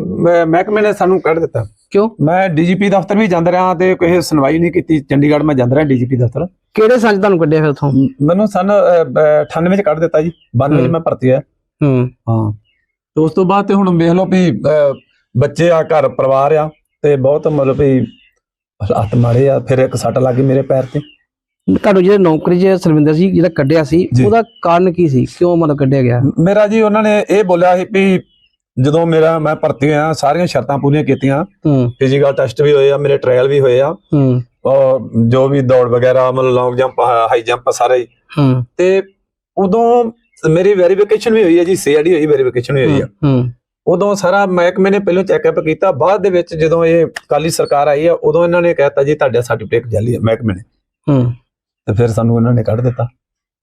ਮਹਿਕਮੇ ਨੇ ਸਾਨੂੰ ਕੱਢ ਦਿੱਤਾ। ਕਿਉਂ? ਮੈਂ ਡੀਜੀਪੀ ਦਫ਼ਤਰ ਵੀ ਜਾਂਦਾ ਰਿਹਾ ਤੇ ਕੋਈ ਸੁਣਵਾਈ ਨਹੀਂ ਕੀਤੀ। ਚੰਡੀਗੜ੍ਹ ਮੈਂ ਜਾਂਦਾ ਰਿਹਾ ਡੀਜੀਪੀ ਦਫ਼ਤਰ। ਕਿਹੜੇ ਸੰਜ ਤੁਹਾਨੂੰ ਕੱਢਿਆ ਫਿਰ ਉਥੋਂ? ਮੈਨੂੰ ਸਨ ਅ, ਬ- 98 ਚ ਕੱਢ ਦਿੱਤਾ ਜੀ। 92 ਚ ਹੂੰ। ਮੈਂ ਭਰਤੀ ਹੋਇਆ। ਹੂੰ। ਹਾਂ। ਤੇ ਉਸ ਤੋਂ ਬਾਅਦ ਤੇ ਹੁਣ ਵੇਖ ਲਓ ਵੀ ਬੱਚੇ ਆ ਘਰ ਪਰਿਵਾਰ ਆ ਤੇ ਬਹੁਤ ਮਤਲਬ ਵੀ ਹਾਲਾਤ ਮਾੜੇ ਆ। ਫਿਰ ਇੱਕ ਸੱਟ ਲੱਗ ਗਈ ਮੇਰੇ ਪੈਰ ਤੇ। ਤੁਹਾਨੂੰ ਜਿਹੜੇ ਨੌਕਰੀ 'ਚ ਸਰਵਿੰਦਰ ਸੀ ਜਿਹੜਾ ਕੱਢਿਆ ਸੀ ਜੀ। ਉਹਦਾ ਕਾਰਨ ਕੀ ਸੀ? ਕਿਉਂ ਮਤਲਬ ਕੱਢਿਆ ਗਿਆ? ਮੇਰਾ ਜੀ ਉਹਨਾਂ ਨੇ ਇਹ ਬੋਲਿਆ ਸੀ ਵੀ ਜਦੋਂ ਮੇਰਾ ਮੈਂ ਭਰਤੀ ਹੋਇਆ ਸਾਰੀਆਂ ਸ਼ਰਤਾਂ ਪੂਰੀਆਂ ਕੀਤੀਆਂ। ਫਿਜ਼ੀਕਲ ਟੈਸਟ ਵੀ ਹੋਏ ਆ ਮੇਰੇ ਟ੍ਰਾਇਲ ਵੀ ਹੋਏ ਆ। ਜੋ ਵੀ ਦੌੜ ਵਗੈਰਾ ਮਤਲਬ ਲੌਂਗ ਜੰਪ ਹਾਈ ਜੰਪ ਸਾਰੇ। ਤੇ ਉਦੋਂ ਮੇਰੀ ਵੈਰੀਫਿਕੇਸ਼ਨ ਵੀ ਹੋਈ ਹੈ ਜੀ ਸੀਆਈਡੀ ਹੋਈ ਵੈਰੀਫਿਕੇਸ਼ਨ ਵੀ ਹੋਈ ਆ। ਹੂੰ। ਉਦੋਂ ਸਾਰਾ ਮਹਿਕਮੇ ਨੇ ਪਹਿਲਾਂ ਚੈੱਕਅਪ ਕੀਤਾ ਬਾਅਦ ਦੇ ਵਿੱਚ ਜਦੋਂ ਇਹ ਕਾਲੀ ਸਰਕਾਰ ਆਈ ਆ ਉਦੋਂ ਇਹਨਾਂ ਨੇ ਕਹਿਤਾ ਜੀ ਤੁਹਾਡਾ ਸਰਟੀਫਿਕੇਟ ਜਾਲੀ ਹੈ ਮਹਿਕਮੇ ਨੇ। ਹੂੰ। ਤੇ ਫਿਰ ਸਾਨੂੰ ਇਹਨਾਂ ਨੇ ਕੱਢ ਦਿੱਤਾ।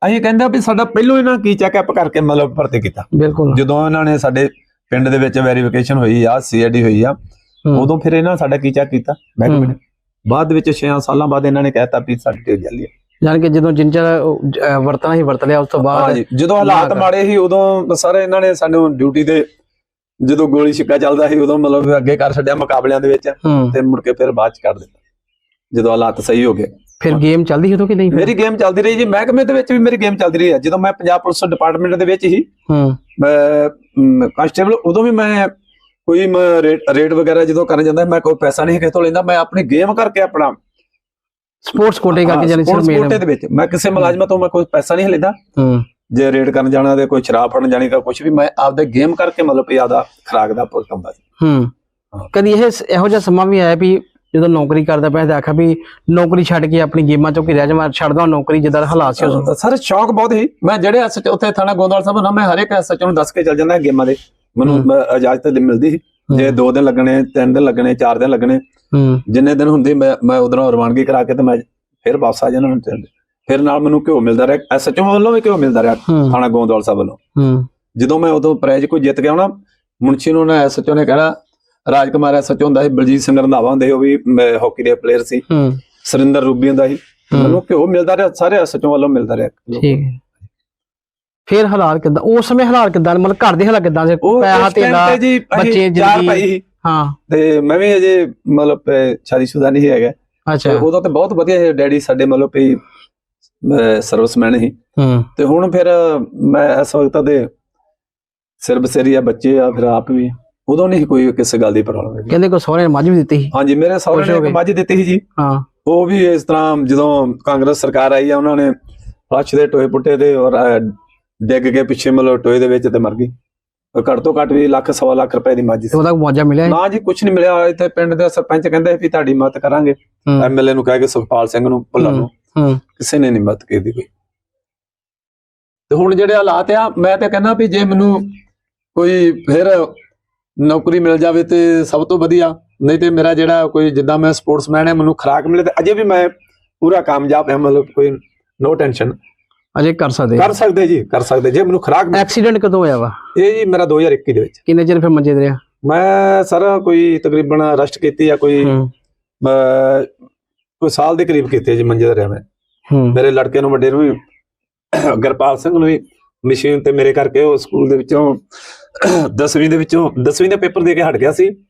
ਅਸੀਂ ਕਹਿੰਦਾ ਵੀ ਸਾਡਾ ਪਹਿਲਾਂ ਇਹਨਾਂ ਕੀ ਚੈੱਕਅਪ ਕਰਕੇ ਮਤਲਬ ਭਰਤੀ ਕੀਤਾ। ਬਿਲਕੁਲ। ਜਦੋਂ ਇਹਨਾਂ ਨੇ ਸਾਡੇ ਪਿੰਡ ਦੇ ਵਿੱਚ ਵੈਰੀਫਿਕੇਸ਼ਨ ਹੋਈ ਆ ਸੀਆਈਡੀ ਹੋਈ ਆ। ਉਦੋਂ ਫਿਰ ਇਹਨਾਂ ਸਾਡਾ ਕੀ ਚੈੱਕ ਕੀਤਾ? ਨੇ ਬਾਅਦ ਵਿੱਚ 6 ਸਾਲਾਂ ਬਾਅਦ ਇਹਨਾਂ ਨੇ ਕਹਿਤਾ ਵੀ ਸਰਟੀਫਿਕੇਟ ਜਾਲੀ ਹੈ ਜਾਨ ਕਿ ਜਦੋਂ ਜਿੰਚਰ ਵਰਤਣਾ ਹੀ ਵਰਤ ਲਿਆ ਉਸ ਤੋਂ ਬਾਅਦ ਜਦੋਂ ਹਾਲਾਤ ਮਾੜੇ ਸੀ ਉਦੋਂ ਸਾਰੇ ਇਹਨਾਂ ਨੇ ਸਾਨੂੰ ਡਿਊਟੀ ਤੇ ਜਦੋਂ ਗੋਲੀ ਛਿੱਕਾ ਚੱਲਦਾ ਸੀ ਉਦੋਂ ਮਤਲਬ ਅੱਗੇ ਕਰ ਛੱਡਿਆ ਮੁਕਾਬਲਿਆਂ ਦੇ ਵਿੱਚ ਤੇ ਮੁੜ ਕੇ ਫਿਰ ਬਾਅਦ ਚ ਕੱਢ ਦਿੱਤਾ। ਜਦੋਂ ਹਾਲਾਤ ਸਹੀ ਹੋ ਗਏ। ਫਿਰ ਗੇਮ ਚੱਲਦੀ ਉਦੋਂ ਕਿ ਨਹੀਂ ਫਿਰ? ਮੇਰੀ ਗੇਮ ਚੱਲਦੀ ਰਹੀ ਜੀ ਮਹਿਕਮੇ ਦੇ ਵਿੱਚ ਵੀ ਮੇਰੀ ਗੇਮ ਚੱਲਦੀ ਰਹੀ ਹੈ। ਜਦੋਂ ਮੈਂ ਪੰਜਾਬ ਪੁਲਿਸ ਡਿਪਾਰਟਮੈਂਟ ਦੇ ਵਿੱਚ ਹੀ। ਹੂੰ ਕਾਂਸਟੇਬਲ ਉਦੋਂ ਵੀ ਮੈਂ ਕੋਈ ਰੇਟ ਵਗੈਰਾ ਜਦੋਂ ਕਰਨ ਜਾਂਦਾ ਮੈਂ ਕੋਈ ਪੈਸਾ ਨਹੀਂ ਕਿਸੇ ਤੋਂ ਲੈਂਦਾ ਮੈਂ ਆਪਣੀ ਗੇਮ ਕਰਕੇ ਆਪਣਾ ਸਪੋਰਟਸ ਕੋਟੇ ਕਰਕੇ ਜਾਨੀ ਸਿਰ ਕੋਟੇ ਮੇਨ ਦੇ ਵਿੱਚ। ਮੈਂ ਕਿਸੇ ਮੁਲਾਜ਼ਮ ਤੋਂ ਮੈਂ ਕੋਈ ਪੈਸਾ ਨਹੀਂ ਲੈਂਦਾ। ਹੂੰ। ਜੇ ਰੇਡ ਕਰਨ ਜਾਣਾ ਤੇ ਕੋਈ ਸ਼ਰਾਬ ਫੜਨ ਜਾਣੀ ਤਾਂ ਕੁਝ ਵੀ ਮੈਂ ਆਪਦੇ ਗੇਮ ਕਰਕੇ ਮਤਲਬ ਆਪਦਾ ਖਰਾਕ ਦਾ ਪੁੱਤ ਹੁੰਦਾ ਸੀ। ਹੂੰ। ਕਦੀ ਇਹ ਇਹੋ ਜਿਹਾ ਸਮਾਂ ਵੀ ਆਇਆ ਵੀ ਜਦੋਂ ਨੌਕਰੀ ਕਰਦਾ ਪਿਆ ਤੇ ਆਖਿਆ ਵੀ ਨੌਕਰੀ ਛੱਡ ਕੇ ਆਪਣੀ ਗੇਮਾਂ ਚੋਂ ਕਿ ਰਹਿ ਜਾਵਾਂ ਛੱਡਦਾ ਨੌਕਰੀ ਜਿੱਦਾਂ ਦਾ ਹਾਲਾਤ ਸੀ ਉਸ ਸਰ ਸ਼ੌਕ ਬਹੁਤ ਸੀ। ਮੈਂ ਜਿਹੜੇ ਉੱਥੇ ਥਾਣਾ ਗੋਂਦਵਾਲ ਸਾਹਿਬ ਨਾ ਮੈਂ ਹਰ ਇੱਕ ਐਸਐਚ ਨੂੰ ਦੱਸ ਕੇ ਚੱਲ ਜਾਂਦਾ ਗੇਮਾਂ ਦੇ। ਮੈਨੂੰ ਹੂੰ। ਇਜਾਜ਼ਤ ਦੇ ਮਿਲਦੀ ਸੀ। ਜੇ 2 ਦਿਨ ਲੱਗਣੇ 3 ਦਿਨ ਲੱਗਣੇ 4 ਦਿਨ ਲੱਗਣੇ। ਹੂੰ। ਜਿੰਨੇ ਦਿਨ ਹੁੰਦੇ ਮੈਂ ਮੈਂ ਉਧਰੋਂ ਰਵਾਨਗੀ ਕਰਾ ਕੇ ਤੇ ਮੈਂ ਫਿਰ ਵਾਪਸ ਆ ਜਾਣਾ। ਫਿਰ ਨਾਲ ਮੈਨੂੰ ਘਿਓ ਮਿਲਦਾ ਰਿਹਾ। ਐਸਐਚ ਵੱਲੋਂ ਵੀ ਘਿਓ ਮਿਲਦਾ ਰਿਹਾ ਹੂੰ। ਥਾਣਾ ਗੋਂਦਵਾਲ ਸਾਹਿਬ ਵੱਲੋਂ। ਹੂੰ। ਜਦੋਂ ਮੈਂ ਉਦੋਂ ਪ੍ਰਾਈਜ਼ ਕੋਈ ਜਿੱਤ ਗਿਆ ਨਾ ਮੁਨਸ਼ੀ ਨੂੰ ਨਾ ਐਸਐਚਓ ਨੇ ਕਹਿਣਾ ਰਾਜਕੁਮਾਰ ਐਸਐਚਓ ਹੁੰਦਾ ਸੀ ਬਲਜੀਤ ਸਿੰਘ ਰੰਧਾਵਾ ਹੁੰਦੇ ਉਹ ਵੀ ਹਾਕੀ ਦੇ ਪਲੇਅਰ ਸੀ। ਹੂੰ। ਸਰਿੰਦਰ ਰੂਬੀ ਹੁੰਦਾ ਸੀ। ਮੈਨੂੰ ਘਿਓ ਮਿਲਦਾ ਰਿਹਾ ਸਾਰੇ ਐਸਐਚਓ ਵੱਲੋਂ ਮਿਲਦਾ ਰਿਹਾ। ਠੀਕ ਫਿਰ ਹਾਲਾਤ ਕਿਦਾਂ? ਉਸ ਸਮੇਂ ਹਾਲਾਤ ਕਿਦਾਂ? ਮਤਲਬ ਘਰ ਦੇ ਹਾਲਾਤ ਕਿਦਾਂ? ਸੀ ਪੈਸਾ ਤੇਲਾ ਬੱਚੇ ਜ਼ਿੰਦਗੀ- ਹਾਂ। ਤੇ ਮੈਂ ਵੀ ਅਜੇ ਮਤਲਬ ਸ਼ਾਦੀशुदा ਨਹੀਂ ਹੈਗਾ। ਅੱਛਾ। ਉਦੋਂ ਤੇ ਬਹੁਤ ਵਧੀਆ ਸੀ ਡੈਡੀ ਸਾਡੇ ਮਤਲਬ ਵੀ ਸਰਵਿਸਮੈਨ ਹੂੰ। ਤੇ ਹੁਣ ਫਿਰ ਮੈਂ ਇਸ ਵਕਤ ਦੇ ਸਿਰ ਬਸੇਰੀ ਆ ਬੱਚੇ ਆ ਫਿਰ ਆਪ ਵੀ ਉਦੋਂ ਨਹੀਂ ਕੋਈ ਕਿਸੇ ਗੱਲ ਦੀ ਪ੍ਰੋਬਲਮ ਹੈਗੀ। ਕਹਿੰਦੇ ਕੋ ਸਹੁਰੇ ਨੇ ਮੱਝ ਵੀ ਦਿੱਤੀ ਸੀ। ਹਾਂਜੀ ਮੇਰੇ ਸਹੁਰੇ ਨੇ ਇੱਕ। ਮੱਝ ਦਿੱਤੀ ਸੀ ਜੀ। ਹਾਂ। ਉਹ ਵੀ ਇਸ ਤਰ੍ਹਾਂ ਜਦੋਂ ਕਾਂਗਰਸ ਸਰਕਾਰ ਆਈ ਆ ਉਹਨਾਂ ਨੇ ਫਲਸ਼ ਦੇ ਟੋਏ ਪੁੱਟੇ ਤੇ ਔਰ ਅਹ, ਡਿੱਗ ਕੇ ਪਿੱਛੇ ਮਤਲਬ ਟੋਏ ਦੇ ਵਿੱਚ ਤੇ ਮਰ ਗਈ। ਔਰ ਘੱਟ ਤੋਂ ਘੱਟ ਵੀ ਲੱਖ ਸਵਾ ਲੱਖ ਰੁਪਏ ਦੀ ਮੱਝ ਤੇ ਸੀ ਉਹਦਾ ਮੁਆਵਜ਼ਾ ਮਿਲਿਆ ਸੀ? ਨਾ ਜੀ ਕੁਝ ਨਹੀਂ ਮਿਲਿਆ। ਇੱਥੇ ਪਿੰਡ ਦੇ ਸਰਪੰਚ ਕਹਿੰਦੇ ਵੀ ਤੁਹਾਡੀ ਮਦਦ ਕਰਾਂਗੇ। ਹੂੰ। ਐਮਐਲਏ ਨੂੰ ਕਹਿ ਕੇ ਸੁਖਪਾਲ ਸਿੰਘ ਨੂੰ ਭੁੱਲਰ ਨੂੰ। ਹੂੰ। ਕਿਸੇ ਨੇ ਨਹੀਂ ਮਦਦ ਕੀਤੀ ਕੋਈ। ਤੇ ਹੁਣ ਜਿਹੜੇ ਹਾਲਾਤ ਆ ਮੈਂ ਤੇ ਕਹਿੰਦਾ ਵੀ ਜੇ ਮੈਨੂੰ ਕੋਈ ਫਿਰ ਨੌਕਰੀ ਮਿਲ ਜਾਵੇ ਤੇ ਸਭ ਤੋਂ ਵਧੀਆ। ਨਹੀਂ ਤੇ ਮੇਰਾ ਜਿਹੜਾ ਕੋਈ ਜਿੱਦਾਂ ਮੈਂ ਸਪੋਰਟਸਮੈਨ ਹੈ ਮੈਨੂੰ ਖੁਰਾਕ ਮਿਲੇ ਤੇ ਅਜੇ ਵੀ ਮੈਂ ਪੂਰਾ ਕਾਮਯਾਬ ਹਾਂ ਮਤਲਬ ਕੋਈ ਨੋ ਟੈਨਸ਼ਨ ਅਜੇ ਕਰ ਸਕਦੇ। ਕਰ ਸਕਦੇ ਜੀ ਕਰ ਸਕਦੇ। ਜੇ ਮੈਨੂੰ ਖੁਰਾਕ ਐਕਸੀਡੈਂਟ ਕਦੋਂ ਹੋਇਆ ਵਾ? ਇਹ ਜੀ ਮੇਰਾ 2021 ਦੇ ਵਿੱਚ। ਕਿੰਨੇ ਚਿਰ ਫਿਰ ਮੰਜੇ ਤੇ ਰਿਹਾ? ਮੈਂ ਸਰ ਕੋਈ ਤਕਰੀਬਨ ਰੈਸਟ ਕੀਤੀ ਆ ਕੋਈ ਕੋਈ ਸਾਲ ਦੇ ਕਰੀਬ ਕੀਤੀ ਜੀ ਮੰਜੇ ਤੇ ਰਿਹਾ ਮੈਂ। ਮੇਰੇ ਲੜਕੇ ਨੂੰ ਵੱਡੇ ਨੂੰ ਵੀ ਗੁਰਪਾਲ ਸਿੰਘ ਨੂੰ ਵੀ ਮਸ਼ੀਨ ਤੇ ਮੇਰੇ ਕਰਕੇ ਉਹ ਸਕੂਲ ਦੇ ਵਿੱਚੋਂ 10ਵੀਂ ਦੇ ਵਿੱਚੋਂ 10ਵੀਂ ਦਾ ਪੇਪਰ ਦੇ ਕੇ ਹਟ ਗਿਆ ਸੀ।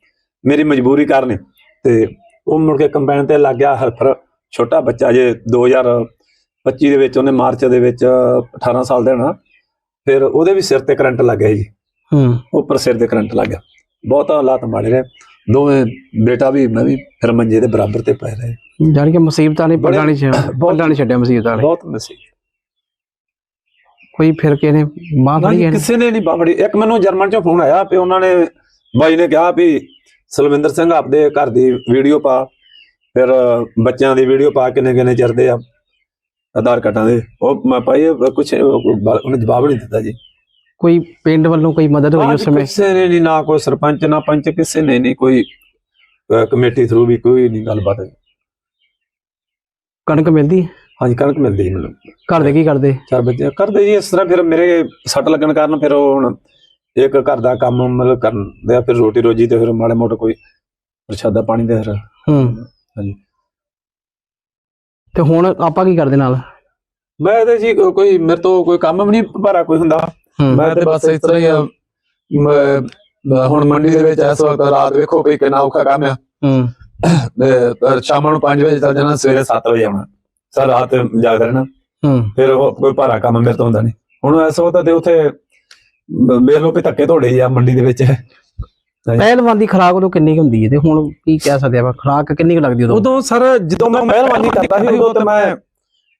ਮੇਰੀ ਮਜਬੂਰੀ ਕਾਰਨ ਤੇ ਉਹ ਮੁੜ ਕੇ ਕੰਬਾਈਨ ਤੇ ਲੱਗ ਗਿਆ ਹਲਫਰ ਛੋਟਾ ਬੱਚਾ ਜੇ 2025 ਦੇ ਵਿੱਚ ਉਹਨੇ ਮਾਰਚ ਦੇ ਵਿੱਚ 18 ਸਾਲ ਦਾ ਹੋਣਾ। ਫਿਰ ਉਹਦੇ ਵੀ ਸਿਰ ਤੇ ਕਰੰਟ ਲੱਗ ਗਿਆ ਜੀ। ਹੂੰ। ਉੱਪਰ ਸਿਰ ਤੇ ਕਰੰਟ ਲੱਗ ਗਿਆ। ਬਹੁਤ ਹਾਲਾਤ ਮਾੜੇ ਰਹੇ। ਦੋਵੇਂ ਬੇਟਾ ਵੀ ਮੈਂ ਵੀ ਫਿਰ ਮੰਜੇ ਦੇ ਬਰਾਬਰ ਤੇ ਪੈ ਰਹੇ। ਜਾਣੀ ਕਿ ਮੁਸੀਬਤਾਂ ਨੇ ਪੱਲਾ ਨਹੀਂ ਛੱਡਿਆ ਮੁਸੀਬਤਾਂ ਨੇ। ਬਹੁਤ ਨਸੀਬ ਕੋਈ ਫਿਰ ਕੇ ਨੇ ਬਾਹ ਫੜੀ? ਕਿਸੇ ਨੇ ਨਹੀਂ ਬਾਫੜੀ ਇੱਕ ਮੈਨੂੰ ਜਰਮਨ ਚੋਂ ਫੋਨ ਆਇਆ ਵੀ ਉਹਨਾਂ ਨੇ ਬਾਈ ਨੇ ਕਿਹਾ ਵੀ ਸਲਵਿੰਦਰ ਸਿੰਘ ਆਪਦੇ ਘਰ ਦੀ ਵੀਡੀਓ ਪਾ ਫਿਰ ਅਹ, ਬੱਚਿਆਂ ਦੀ ਵੀਡੀਓ ਪਾ ਕਿੰਨੇ ਕਿੰਨੇ ਚਿਰਦੇ ਆ ਆਧਾਰ ਕਾਰਡਾਂ ਦੇ ਉਹ ਮੈਂ ਪਾਈ ਕੁਝ ਉਹਨੇ ਜਵਾਬ ਨਹੀਂ ਦਿੱਤਾ ਜੀ ਕੋਈ ਪਿੰਡ ਵੱਲੋਂ ਕੋਈ ਮਦਦ ਹੋਈ ਉਸ ਸਮੇਂ ਕਿਸੇ ਨੇ ਨਹੀਂ ਨਾ ਕੋਈ ਸਰਪੰਚ ਨਾ ਪੰਚ ਕਿਸੇ ਨੇ ਨਹੀਂ ਕੋਈ ਅਹ, ਕਮੇਟੀ ਥਰੂ ਵੀ ਕੋਈ ਨਹੀਂ ਗੱਲਬਾਤ ਹੋਈ। ਕਣਕ ਮਿਲਦੀ ਹੈ? ਹਾਂਜੀ ਕਣਕ ਮਿਲਦੀ ਹੈ ਮੈਨੂੰ ਘਰ ਦੇ ਕੀ ਕਰਦੇ? ਚਾਰ ਬੱਚੇ ਕਰਦੇ ਜੀ ਇਸ ਤਰ੍ਹਾਂ ਫਿਰ ਮੇਰੇ ਸੱਟ ਲੱਗਣ ਕਾਰਨ ਫਿਰ ਉਹ ਹੁਣ ਇੱਕ ਘਰ ਦਾ ਕੰਮ ਮਤਲਬ ਕਰਨ ਦੇ ਫਿਰ ਰੋਟੀ ਰੋਜੀ ਤੇ ਫਿਰ ਮਾੜੇ ਮੋਟੇ ਕੋਈ ਪ੍ਰਸ਼ਾਦਾ ਪਾਣੀ ਦੇ ਫਿਰ ਹੂੰ। ਹਾਂਜੀ। ਤੇ ਹੁਣ ਆਪਾਂ ਕੀ ਕਰਦੇ ਨਾਲ? ਮੈਂ ਤੇ ਜੀ ਕੋਈ ਮੇਰੇ ਤੋਂ ਕੋਈ ਕੰਮ ਵੀ ਨਹੀਂ ਭਾਰਾ ਕੋਈ ਹੁੰਦਾ। ਮੈਂ ਤੇ ਬਸ ਇਸ ਤਰ੍ਹਾਂ ਹੀ ਆ, ਮੈਂ- ਹੁਣ ਮੰਡੀ ਦੇ ਵਿੱਚ ਇਸ ਵਕਤ ਰਾਤ ਵੇਖੋ ਵੀ ਕਿੰਨਾ ਔਖਾ ਕੰਮ ਆ। ਹੂੰ। ਤੇ ਪਰ ਸ਼ਾਮ ਨੂੰ 5 ਵਜੇ ਚੱਲ ਜਾਣਾ ਸਵੇਰੇ 7 ਵਜੇ ਆਉਣਾ। ਸਰ ਰਾਤ ਜਾਗਦਾ ਰਹਿਣਾ। ਹੂੰ। ਫਿਰ ਉਹ ਕੋਈ ਭਾਰਾ ਕੰਮ ਮੇਰੇ ਤੋਂ ਹੁੰਦਾ ਨਹੀਂ। ਹੁਣ ਇਸ ਵਕਤ ਤੇ ਉੱਥੇ ਮੇਰੇ ਲੋ ਵੀ ਧੱਕੇ ਧੋੜੇ ਆ ਮੰਡੀ ਦੇ ਵਿੱਚ। ਪਹਿਲਵਾਨ ਦੀ ਖੁਰਾਕ ਉਦੋਂ ਕਿੰਨੀ ਕੁ ਹੁੰਦੀ ਹੈ? ਤੇ ਹੁਣ ਕੀ ਕਹਿ ਸਕਦੇ ਆਪਾਂ? ਖੁਰਾਕ ਕਿੰਨੀ ਕੁ ਲੱਗਦੀ ਉਦੋਂ? ਉਦੋਂ ਸਰ ਜਦੋਂ ਮੈਂ ਮਿਹਰਬਾਨੀ ਕਰਦਾ ਸੀ ਉਦੋਂ ਤੇ ਮੈਂ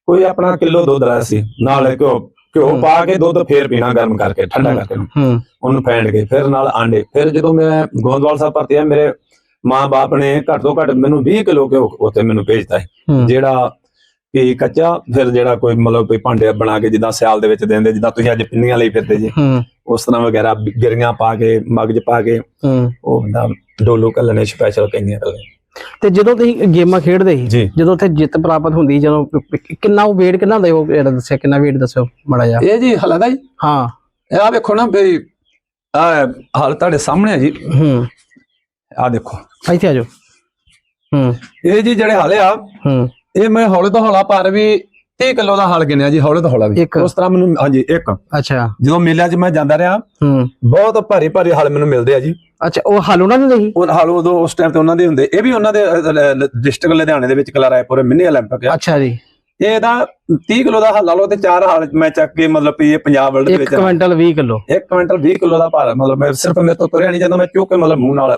ਕੋਈ ਆਪਣਾ ਕਿਲੋ ਦੁੱਧ ਲਾਇਆ ਸੀ। ਨਾਲ ਘਿਓ ਘਿਓ। ਪਾ ਕੇ ਦੁੱਧ ਫੇਰ ਪੀਣਾ ਗਰਮ ਕਰਕੇ ਠੰਡਾ ਕਰਕੇ। ਹੂੰ। ਉਹਨੂੰ ਫੈਂਡ ਕੇ ਫਿਰ ਨਾਲ ਆਂਡੇ। ਫਿਰ ਜਦੋਂ ਮੈਂ ਗੋਂਦਵਾਲ ਸਾਹਿਬ ਭਰਤੀ ਆ ਮੇਰੇ ਮਾਂ-ਬਾਪ ਨੇ ਘੱਟ ਤੋਂ ਘੱਟ ਮੈਨੂੰ 20 ਕਿਲੋ ਘਿਓ ਉੱਥੇ ਮੈਨੂੰ ਭੇਜਤਾ ਹੂੰ। ਜਿਹੜਾ ਕਿ ਕੱਚਾ ਫਿਰ ਜਿਹੜਾ ਕੋਈ ਮਤਲਬ ਕੋਈ ਭਾਂਡੇ ਬਣਾ ਕੇ ਜਿੱਦਾਂ ਸਿਆਲ ਦੇ ਵਿੱਚ ਦਿੰਦੇ ਜਿੱਦਾਂ ਤੁਸੀਂ ਅੱਜ ਪਿੰਨੀਆਂ ਲਈ ਫਿਰਦੇ ਜੀ। ਉਸ ਤਰ੍ਹਾਂ ਵਗੈਰਾ ਗਿਰੀਆਂ ਪਾ ਕੇ ਮਗਜ ਪਾ ਕੇ ਉਹ ਬੰਦਾ ਡੋਲੂ ਕੱਲਣੇ ਸਪੈਸ਼ਲ ਕਹਿੰਦੀਆਂ ਕੱਲੇ ਤੇ ਜਦੋਂ ਤੁਸੀਂ ਗੇਮਾਂ ਖੇਡਦੇ ਸੀ ਜਦੋਂ ਉੱਥੇ ਜਿੱਤ ਪ੍ਰਾਪਤ ਹੁੰਦੀ ਜਦੋਂ ਕਿੰਨਾ ਉਹ weight ਕਿੰਨਾ ਹੁੰਦਾ ਉਹ ਜਿਹੜਾ ਦੱਸਿਆ ਕਿੰਨਾ weight ਦੱਸਿਓ ਮੜਾ ਜਾ ਇਹ ਜੀ ਹਲਾਦਾ ਜੀ। ਹਾਂ। ਇਹ ਆ ਵੇਖੋ ਨਾ ਬਈ ਆ ਹਾਲ ਤੁਹਾਡੇ ਸਾਹਮਣੇ ਹੈ ਜੀ। ਹੂੰ। ਆ ਦੇਖੋ। ਇੱਥੇ ਆ ਜਾਓ। ਹੂੰ। ਇਹ ਜੀ ਜਿਹੜੇ ਹਾਲੇ ਆ ਹੂੰ। ਇਹ ਮੈਂ ਹੌਲੇ ਤੋਂ ਹੌਲਾ ਪਰ ਵੀ 30 ਕਿਲੋ ਦਾ ਹਲ ਗਿਣਿਆ ਜੀ ਹੌਲੇ ਤੋਂ ਹੌਲਾ ਵੀ ਇੱਕ। ਉਸ ਤਰ੍ਹਾਂ ਮੈਨੂੰ ਹਾਂਜੀ ਇੱਕ ਅੱਛਾ ਜਦੋਂ ਮੇਲਿਆਂ 'ਚ ਮੈਂ ਜਾਂਦਾ ਰਿਹਾ ਹੂੰ ਬਹੁਤ ਭਾਰੀ ਭਾਰੀ ਹਲ ਮੈਨੂੰ ਮਿਲਦੇ ਆ ਜੀ ਅੱਛਾ ਉਹ ਹਲ ਉਹਨਾਂ ਦੇ ਸੀ ਉਹ ਹਲ ਉਦੋਂ ਉਸ ਟਾਈਮ ਤੇ ਉਹਨਾਂ ਦੇ ਹੁੰਦੇ ਇਹ ਵੀ ਉਹਨਾਂ ਦੇ ਡਿਸਟ੍ਰਿਕਟ ਲੁਧਿਆਣੇ ਦੇ ਵਿੱਚ ਕਲਾ ਰਾਏਪੁਰ ਮਿੰਨੀ 올림픽 ਆ ਅੱਛਾ ਜੀ ਇਹਦਾ 30 ਕਿਲੋ ਦਾ ਹਲ ਲਾ ਲਓ ਤੇ ਚਾਰ ਹਲ ਮੈਂ ਚੱਕ ਕੇ ਮਤਲਬ ਵੀ ਇਹ ਪੰਜਾਬ ਵਰਲਡ ਦੇ ਇੱਕ ਵਿੱਚ ਕੁਇੰਟਲ 20 ਕਿਲੋ ਇੱਕ ਕੁਇੰਟਲ 20 ਕਿਲੋ ਦਾ ਭਾਰ ਮਤਲਬ ਮੈਂ ਸਿਰਫ ਮੇਰੇ ਤੋਂ ਤੁਰਿਆ ਨਹੀਂ ਜਾਂਦਾ ਮੈਂ ਚੁੱਕ ਕੇ ਮਤਲਬ ਮੂੰਹ ਨਾਲ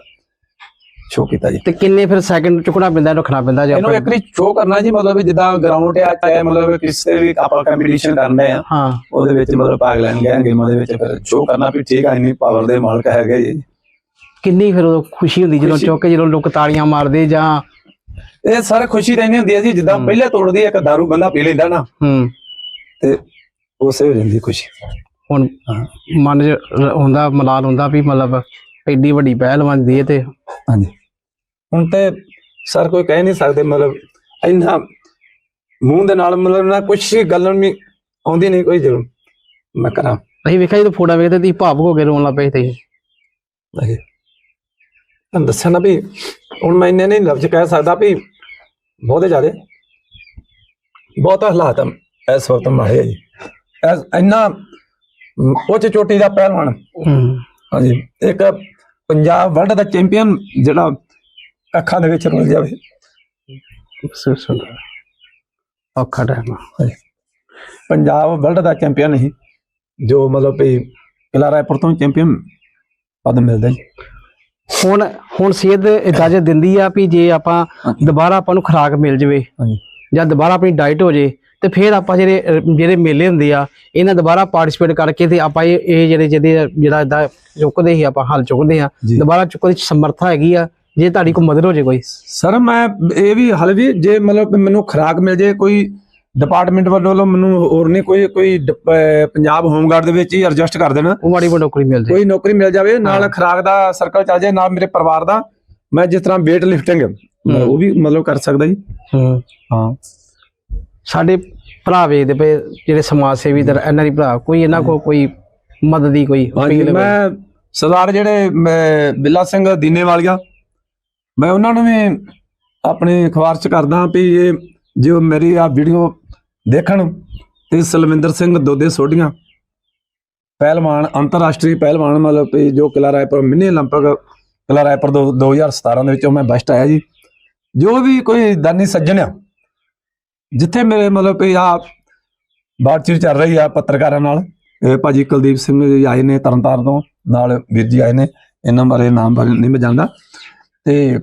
ਸ਼ੋ ਕੀਤਾ ਜੀ। ਤੇ ਕਿੰਨੇ ਫਿਰ ਸੈਕਿੰਡ ਚੁੱਕਣਾ ਪੈਂਦਾ ਰੱਖਣਾ ਪੈਂਦਾ ਜੇ ਇਹਨੂੰ ਵਾਰੀ ਸ਼ੋ ਕਰਨਾ ਜੀ ਮਤਲਬ ਜਿੱਦਾਂ ਗਰਾਊਂਡ ਆ ਚਾਹੇ ਮਤਲਬ ਕਿਸੇ ਵੀ ਆਪਾਂ ਕੰਪੀਟੀਸ਼ਨ ਕਰਨੇ ਆ ਹਾਂ। ਉਹਦੇ ਵਿੱਚ ਮਤਲਬ ਭਾਗ ਲੈਣ ਗਏ ਗੇਮਾਂ ਦੇ ਵਿੱਚ ਫਿਰ ਸ਼ੋ ਕਰਨਾ ਵੀ ਠੀਕ ਆ ਇੰਨੀ ਪਾਵਰ ਦੇ ਮਾਲਕ ਹੈਗੇ ਜੀ। ਕਿੰਨੀ ਫਿਰ ਉਦੋਂ ਖੁਸ਼ੀ ਹੁੰਦੀ ਜਦੋਂ ਚੁੱਕ ਕੇ ਜਦੋਂ ਲੋਕ ਤਾੜੀਆਂ ਮਾਰਦੇ ਜਾਂ ਇਹ ਸਾਰੇ ਖੁਸ਼ੀ ਰਹਿੰਦੀ ਹੁੰਦੀ ਹੈ ਜੀ ਜਿੱਦਾਂ ਹੂੰ। ਪਹਿਲੇ ਤੋੜਦੀ ਇੱਕ दारू ਬੰਦਾ ਪੀ ਲੈਂਦਾ ਨਾ। ਹੂੰ। ਤੇ ਉਸੇ ਹੋ ਜਾਂਦੀ ਖੁਸ਼ੀ। ਹੁਣ ਹਾਂ। ਮਨ 'ਚ ਹੁੰਦਾ ਮਲਾਲ ਹੁੰਦਾ ਵੀ ਮਤਲਬ ਐਡੀ ਵੱਡੀ ਪਹਿਲਵਾਨ ਦੀ ਹੈ ਤੇ ਹਾਂਜੀ। ਹੁਣ ਤੇ ਸਰ ਕੋਈ ਕਹਿ ਨਹੀਂ ਸਕਦੇ ਮਤਲਬ ਇੰਨਾ ਮੂੰਹ ਦੇ ਨਾਲ ਮਤਲਬ ਨਾ ਕੁਛ ਗੱਲ ਨਹੀਂ ਆਉਂਦੀ ਨਹੀਂ ਕੋਈ ਜ਼ਰੂਰ। ਮੈਂ ਕਰਾਂ। ਅਸੀਂ ਵੇਖਿਆ ਜਦੋਂ ਫੋਟੋ ਵੇਖਦੇ ਤੁਸੀਂ ਭਾਵੁਕ ਹੋ ਕੇ ਰੋਣ ਲੱਗ ਪਏ ਤੇ ਤੁਹਾਨੂੰ ਦੱਸਿਆ ਨਾ ਵੀ ਹੁਣ ਮੈਂ ਇੰਨੇ ਨਹੀਂ ਲਫ਼ਜ਼ ਕਹਿ ਸਕਦਾ ਵੀ ਬਹੁਤੇ ਜ਼ਿਆਦੇ। ਬਹੁਤ ਹਾਲਾਤ ਇਸ ਵਕਤ ਮਾੜੇ ਆ ਜੀ। ਐਸ ਇੰਨਾ ਉੱਚ ਚੋਟੀ ਦਾ ਪਹਿਲਵਾਨ। ਹਾਂਜੀ ਇੱਕ ਪੰਜਾਬ ਵਰਲਡ ਦਾ ਚੈਂਪੀਅਨ ਜਿਹੜਾ ਅੱਖਾਂ ਦੇ ਵਿੱਚ ਰੁਲ ਜਾਵੇ। ਸੁ- ਸੁ- ਔਖਾ ਟਾਈਮ ਪੰਜਾਬ ਵਰਲਡ ਦਾ ਚੈਂਪੀਅਨ ਨਹੀਂ ਜੋ ਮਤਲਬ ਵੀ ਕਿਲਾ ਰਾਏਪੁਰ ਤੋਂ ਚੈਂਪੀਅਨ ਪਦ ਮਿਲਦਾ ਜੀ। ਹੁਣ ਹੁਣ ਸਿਹਤ ਇਜਾਜ਼ਤ ਦਿੰਦੀ ਆ ਵੀ ਜੇ ਆਪਾਂ ਹਾਂਜੀ। ਦੁਬਾਰਾ ਆਪਾਂ ਨੂੰ ਖੁਰਾਕ ਮਿਲ ਜਵੇ ਹਾਂਜੀ। ਜਾਂ ਦੁਬਾਰਾ ਆਪਣੀ ਡਾਈਟ ਹੋ ਜੇ ਤੇ ਫਿਰ ਆਪਾਂ ਜਿਹੜੇ ਅਹ, ਜਿਹੜੇ ਮੇਲੇ ਹੁੰਦੇ ਆ ਇਹਨਾਂ ਦੁਬਾਰਾ ਪਾਰਟਿਸਿਪੇਟ ਕਰਕੇ ਤੇ ਆਪਾਂ ਇਹ ਇਹ ਜਿਹੜੇ ਜਿਹਦੇ ਜਿਹੜਾ ਇਦਾਂ ਚੁੱਕਦੇ ਸੀ ਆਪਾਂ ਹਲ ਚੁੱਕਦੇ ਆ। ਜੀ। ਦੁਬਾਰਾ ਚੁੱਕਣ ਦੀ ਸਮਰੱਥਾ ਹੈਗੀ ਆ ਜੇ ਤੁਹਾਡੀ ਕੋਈ ਮਦਦ ਹੋ ਜੇ ਕੋਈ। ਸਰ ਮੈਂ ਇਹ ਵੀ ਹਲ ਵੀ ਜੇ ਮਤਲਬ ਮੈਨੂੰ ਖੁਰਾਕ ਮਿਲ ਜੇ ਕੋਈ ਡਿਪਾਰਟਮੈਂਟ ਵੱਲੋਂ ਮੈਨੂੰ ਹੋਰ ਨਹੀਂ ਕੋਈ ਕੋਈ ਪੰਜਾਬ ਹੋਮਗਾਰਡ ਦੇ ਵਿੱਚ ਹੀ ਐਡਜਸਟ ਕਰ ਦੇਣ। ਉਹ ਮਾੜੀ ਮੋਟੀ ਨੌਕਰੀ ਮਿਲ ਜੇ। ਕੋਈ ਨੌਕਰੀ ਮਿਲ ਜਾਵੇ ਨਾਲ। ਖੁਰਾਕ ਦਾ ਸਰਕਲ ਚੱਲ ਜਾਏ ਨਾਲ ਮੇਰੇ ਪਰਿਵਾਰ ਦਾ ਮੈਂ ਜਿਸ ਤਰ੍ਹਾਂ weight lifting ਉਹ ਵੀ ਮਤਲਬ ਕਰ ਸਕਦਾ ਜੀ। ਹੂੰ। ਸਾਡੇ ਭਰਾ ਵੇਖਦੇ ਪਏ ਜਿਹੜੇ ਸਮਾਜ ਸੇਵੀ ਦਰ ਇਹਨਾਂ ਦੀ ਭਰਾ ਕੋਈ ਇਹਨਾਂ ਕੋਲ ਕੋਈ ਮਦਦ ਦੀ ਕੋਈ ਮੈਂ ਸਰਦਾਰ ਜਿਹੜੇ ਬਿੱਲਾ ਸਿੰਘ ਦੀਨੇ ਵਾਲੀਆ ਮੈਂ ਉਹਨਾਂ ਨੂੰ ਵੀ ਆਪਣੀ ਖਵਾਰਸ਼ ਕਰਦਾ ਵੀ ਇਹ ਜੋ ਮੇਰੀ ਆ ਵੀਡੀਓ ਦੇਖਣ ਤੇ ਸਲਵਿੰਦਰ ਸਿੰਘ ਦੋਦੇ ਸੋਢੀਆਂ ਪਹਿਲਵਾਨ ਅੰਤਰਰਾਸ਼ਟਰੀ ਪਹਿਲਵਾਨ ਮਤਲਬ ਵੀ ਜੋ ਕਿਲਾ ਰਾਏਪੁਰ ਮਿੰਨੀ 올림픽 ਕਿਲਾ ਰਾਏਪੁਰ ਦੋ- 2017 ਦੇ ਵਿੱਚੋਂ ਮੈਂ ਬੈਸਟ ਆਇਆ ਜੀ ਜੋ ਵੀ ਕੋਈ ਦਾਨੀ ਸੱਜਣ ਆ ਜਿੱਥੇ ਮੇਰੇ ਮਤਲਬ ਵੀ ਆ ਬਾਤਚੀਤ ਚੱਲ ਰਹੀ ਆ ਪੱਤਰਕਾਰਾਂ ਨਾਲ ਇਹ ਭਾਜੀ ਕੁਲਦੀਪ ਸਿੰਘ ਜੀ ਆਏ ਨੇ ਤਰਨਤਾਰਨ ਤੋਂ ਨਾਲ ਵੀਰ ਜੀ ਆਏ ਨੇ ਇਹਨਾਂ ਬਾਰੇ ਨਾਮ ਬਾਰੇ ਨਹੀਂ ਮੈਂ ਜਾਣਦਾ ਤੇ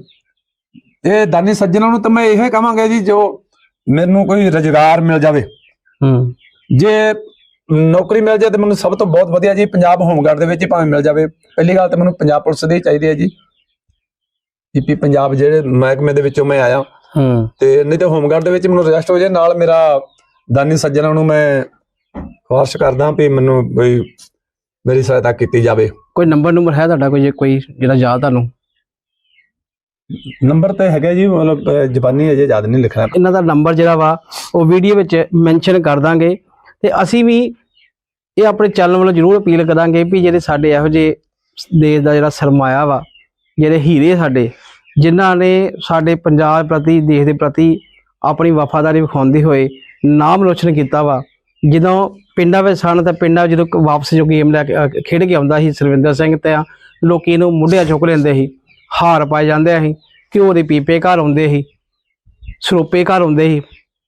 ਇਹ ਦਾਨੀ ਸੱਜਣਾ ਨੂੰ ਤਾਂ ਮੈਂ ਇਹ ਕਹਾਂਗਾ ਜੀ ਜੋ ਮੈਨੂੰ ਕੋਈ ਰੁਜ਼ਗਾਰ ਮਿਲ ਜਾਵੇ। ਹੂੰ। ਜੇ ਨੌਕਰੀ ਮਿਲ ਜਾਏ ਤੇ ਮੈਨੂੰ ਸਭ ਤੋਂ ਬਹੁਤ ਵਧੀਆ ਜੀ ਪੰਜਾਬ ਹੋਮਗਾਰਡ ਦੇ ਵਿੱਚ ਹੀ ਭਾਵੇਂ ਮਿਲ ਜਾਵੇ। ਪਹਿਲੀ ਗੱਲ ਤਾਂ ਮੈਨੂੰ ਪੰਜਾਬ ਪੁਲਿਸ ਦੀ ਚਾਹੀਦੀ ਹੈ ਜੀ। ਪੀਪੀ ਪੰਜਾਬ ਜਿਹੜੇ ਮਹਿਕਮੇ ਦੇ ਵਿੱਚੋਂ ਮੈਂ ਆਇਆ। ਹੂੰ। ਤੇ ਨਹੀਂ ਤੇ ਹੋਮਗਾਰਡ ਦੇ ਵਿੱਚ ਮੈਨੂੰ ਰਜਿਸਟ ਹੋ ਜਾਏ ਨਾਲ ਮੇਰਾ ਦਾਨੀ ਸੱਜਣਾ ਨੂੰ ਮੈਂ ਖੁਆਇਸ਼ ਕਰਦਾ ਵੀ ਮੈਨੂੰ ਵੀ ਮੇਰੀ ਸਹਾਇਤਾ ਕੀਤੀ ਜਾਵੇ। ਕੋਈ ਨੰਬਰ ਨੰਬਰ ਹੈ ਤੁਹਾਡਾ? ਕੋਈ ਕੋਈ ਜਿਹੜਾ ਯਾਦ ਤੁਹਾਨੂੰ? ਨੰਬਰ ਤੇ ਹੈਗਾ ਜੀ, ਮਤਲਬ ਜ਼ਬਾਨੀ ਅਜੇ ਯਾਦ ਨਹੀਂ ਲਿਖਣਾ ਇਹਨਾਂ ਦਾ ਨੰਬਰ ਜਿਹੜਾ ਵਾ, ਉਹ ਵੀਡੀਓ ਵਿੱਚ ਮੈਂਸ਼ਨ ਕਰ ਦਾਂਗੇ। ਤੇ ਅਸੀਂ ਵੀ ਇਹ ਆਪਣੇ ਚੈਨਲ ਵੱਲੋਂ ਜ਼ਰੂਰ ਅਪੀਲ ਕਰਾਂਗੇ ਵੀ ਜਿਹੜੇ ਸਾਡੇ ਇਹੋ ਜਿਹੇ ਦੇਸ਼ ਦਾ ਜਿਹੜਾ ਸਰਮਾਇਆ ਵਾ, ਜਿਹੜੇ ਹੀਰੇ ਸਾਡੇ, ਜਿਨ੍ਹਾਂ ਨੇ ਸਾਡੇ ਪੰਜਾਬ ਪ੍ਰਤੀ, ਦੇਸ਼ ਦੇ ਪ੍ਰਤੀ ਆਪਣੀ ਵਫਾਦਾਰੀ ਵਿਖਾਉਂਦੇ ਹੋਏ ਨਾਮ ਰੋਸ਼ਨ ਕੀਤਾ ਵਾ। ਜਦੋਂ ਪਿੰਡਾਂ ਵਿੱਚ ਸਨ, ਤਾਂ ਪਿੰਡਾਂ ਵਿੱਚ ਜਦੋਂ ਵਾਪਸ ਜੋ ਗੇਮ ਲੈ ਕੇ ਖੇਡ ਕੇ ਆਉਂਦਾ ਸੀ, ਸਰਵਿੰਦਰ ਸਿੰਘ ਤੇ ਲੋਕੀ ਇਹਨੂੰ ਮੁੰਡਿਆਂ ਚੁੱਕ ਲੈਂਦੇ ਸੀ। ਹਾਰ ਪਾਏ ਜਾਂਦੇ ਸੀ, ਘਿਓ ਦੇ ਪੀਪੇ ਘਰ ਆਉਂਦੇ ਸੀ, ਸਰੋਪੇ ਘਰ ਆਉਂਦੇ ਸੀ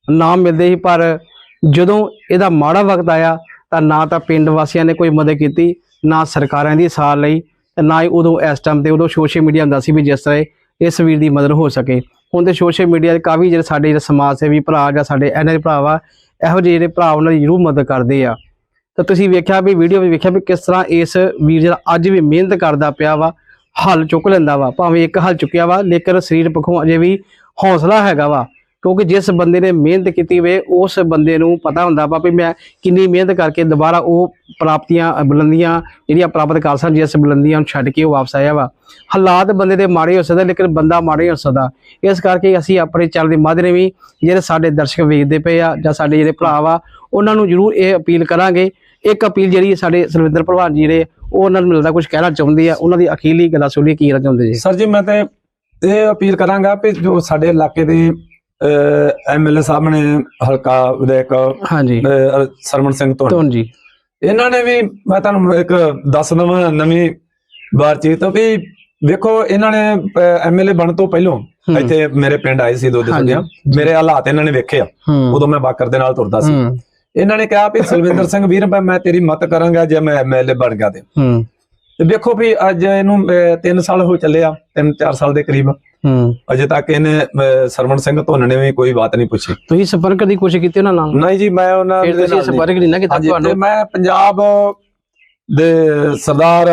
ਨਾਮ ਮਿਲਦੇ ਸੀ, ਪਰ ਜਦੋਂ ਇਹਦਾ ਮਾੜਾ ਵਕਤ ਆਇਆ ਤਾਂ ਨਾ ਤਾਂ ਪਿੰਡ ਵਾਸੀਆਂ ਨੇ ਕੋਈ ਮਦਦ ਕੀਤੀ, ਨਾ ਸਰਕਾਰਾਂ ਦੀ ਸਾਰ ਲਈ ਤੇ ਨਾ ਹੀ ਉਦੋਂ ਇਸ ਟਾਈਮ ਤੇ ਉਦੋਂ ਸੋਸ਼ਲ ਮੀਡੀਆ ਹੁੰਦਾ ਸੀ ਵੀ ਜਿਸ ਤਰ੍ਹਾਂ ਇਸ ਵੀਰ ਦੀ ਮਦਦ ਹੋ ਸਕੇ। ਹੁਣ ਤੇ ਸੋਸ਼ਲ ਮੀਡੀਆ ਦੇ ਕਾਫੀ ਜਿਹੜੇ ਸਾਡੇ ਜਿਹੜੇ ਸਮਾਜ ਸੇਵੀ ਭਰਾ ਜਾਂ ਸਾਡੇ ਇਹਨਾਂ ਦੇ ਭਰਾ ਵਾ, ਇਹੋ ਜਿਹੇ ਜਿਹੜੇ ਭਰਾ ਉਹਨਾਂ ਦੀ ਜ਼ਰੂਰ ਮਦਦ ਕਰਦੇ ਆ। ਤਾਂ ਤੁਸੀਂ ਵੇਖਿਆ ਵੀ ਵੀਡੀਓ ਵਿੱਚ ਵੇਖਿਆ ਵੀ ਕਿਸ ਤਰ੍ਹਾਂ ਇਸ ਵੀਰ ਜਿਹੜਾ ਅੱਜ ਵੀ ਮਿਹਨਤ ਕਰਦਾ ਪਿਆ ਵਾ ਹੱਲ ਚੁੱਕ ਲੈਂਦਾ ਵਾ, ਭਾਵੇਂ ਇੱਕ ਹੱਲ ਚੁੱਕਿਆ ਵਾ, ਲੇਕਿਨ ਸਰੀਰ ਪੱਖੋਂ ਅਜੇ ਵੀ ਹੌਸਲਾ ਹੈਗਾ ਵਾ, ਕਿਉਂਕਿ ਜਿਸ ਬੰਦੇ ਨੇ ਮਿਹਨਤ ਕੀਤੀ ਵੇ, ਉਸ ਬੰਦੇ ਨੂੰ ਪਤਾ ਹੁੰਦਾ ਵਾ ਵੀ ਮੈਂ ਕਿੰਨੀ ਮਿਹਨਤ ਕਰਕੇ ਦੁਬਾਰਾ ਉਹ ਪ੍ਰਾਪਤੀਆਂ ਬੁਲੰਦੀਆਂ ਜਿਹੜੀਆਂ ਪ੍ਰਾਪਤ ਕਰ ਸਕਦਾ ਜਿਸ ਬੁਲੰਦੀਆਂ ਨੂੰ ਛੱਡ ਕੇ ਉਹ ਵਾਪਸ ਆਇਆ ਵਾ। ਹਾਲਾਤ ਬੰਦੇ ਦੇ ਮਾੜੇ ਹੋ ਸਕਦੇ, ਲੇਕਿਨ ਬੰਦਾ ਮਾੜੇ ਨਹੀਂ ਹੋ ਸਕਦਾ। ਇਸ ਕਰਕੇ ਅਸੀਂ ਆਪਣੇ ਚੱਲ ਦੇ ਮਾਧਰੇ ਵੀ ਜਿਹੜੇ ਸਾਡੇ ਦਰਸ਼ਕ ਵੇਖਦੇ ਪਏ ਆ ਜਾਂ ਸਾਡੇ ਜਿਹੜੇ ਭਰਾ ਵਾ, ਉਹਨਾਂ ਨੂੰ ਜ਼ਰੂਰ ਇਹ ਅਪੀਲ ਕਰਾਂਗੇ। ਇੱਕ ਅਪੀਲ ਜਿਹੜੀ ਸਾਡੇ ਸਰਵਿੰਦਰ ਭਲਵਾਨ ਜੀ ਨੇ ਉਹ ਉਹਨਾਂ ਨੂੰ ਮਿਲਦਾ ਕੁਝ ਕਹਿਣਾ ਚਾਹੁੰਦੇ ਆ ਉਹਨਾਂ ਦੀ ਅਖੀਲੀ ਗੱਲਾਂ ਸੁਣੀਏ ਕੀ ਕਹਿਣਾ ਚਾਹੁੰਦੇ ਜੀ? ਸਰ ਜੀ ਮੈਂ ਤੇ ਇਹ ਅਪੀਲ ਕਰਾਂਗਾ ਕਿ ਜੋ ਸਾਡੇ ਇਲਾਕੇ ਦੇ ਐਮਐਲਏ ਸਾਹਿਬ ਨੇ ਹਲਕਾ ਵਿਧਾਇਕ ਹਾਂਜੀ। ਸਰਮਨ ਸਿੰਘ ਤੋਂ ਜੀ। ਇਹਨਾਂ ਨੇ ਵੀ ਮੈਂ ਤੁਹਾਨੂੰ ਇੱਕ ਦੱਸ ਦਵਾਂ ਨਵੀਂ ਬਾਤਚੀਤ ਵੀ ਵੇਖੋ ਇਹਨਾਂ ਨੇ ਐਮਐਲਏ ਬਣ ਤੋਂ ਪਹਿਲਾਂ। ਇੱਥੇ ਮੇਰੇ ਪਿੰਡ ਆਏ ਸੀ ਦੋ ਦਿਨ। ਸੋਧਿਆ ਮੇਰੇ ਹਾਲਾਤ ਇਹਨਾਂ ਨੇ ਵੇਖੇ ਆ। ਉਦੋਂ ਮੈਂ ਬਾਕਰ ਦੇ ਨਾਲ ਤੁਰਦਾ ਸੀ। ਇਹਨਾਂ ਨੇ ਕਿਹਾ ਵੀ ਸਲਵਿੰਦਰ ਸਿੰਘ ਵੀਰ ਮੈਂ ਤੇਰੀ ਮਦਦ ਕਰਾਂਗਾ ਜੇ ਮੈਂ ਐਮਐਲਏ ਬਣ ਗਿਆ ਤੇ। ਹੂੰ। ਤੇ ਵੇਖੋ ਵੀ ਅੱਜ ਇਹਨੂੰ 3 ਸਾਲ ਹੋ ਚੱਲੇ ਆ 3-4 ਸਾਲ ਦੇ ਕਰੀਬ। ਹੂੰ। ਅਜੇ ਤੱਕ ਇਹਨੇ ਸਰਵਣ ਸਿੰਘ ਧੁੰਨ ਨੇ ਵੀ ਕੋਈ ਬਾਤ ਨਹੀਂ ਪੁੱਛੀ। ਤੁਸੀਂ ਸੰਪਰਕ ਦੀ ਕੋਸ਼ਿਸ਼ ਕੀਤੀ ਉਹਨਾਂ ਨਾਲ? ਨਹੀਂ ਜੀ ਮੈਂ ਉਹਨਾਂ ਦੇ ਤੁਸੀਂ ਨਾਲ। ਸੰਪਰਕ ਨਹੀਂ ਨਾ ਕੀਤਾ ਤੁਹਾਨੂੰ? ਮੈਂ ਪੰਜਾਬ ਦੇ ਸਰਦਾਰ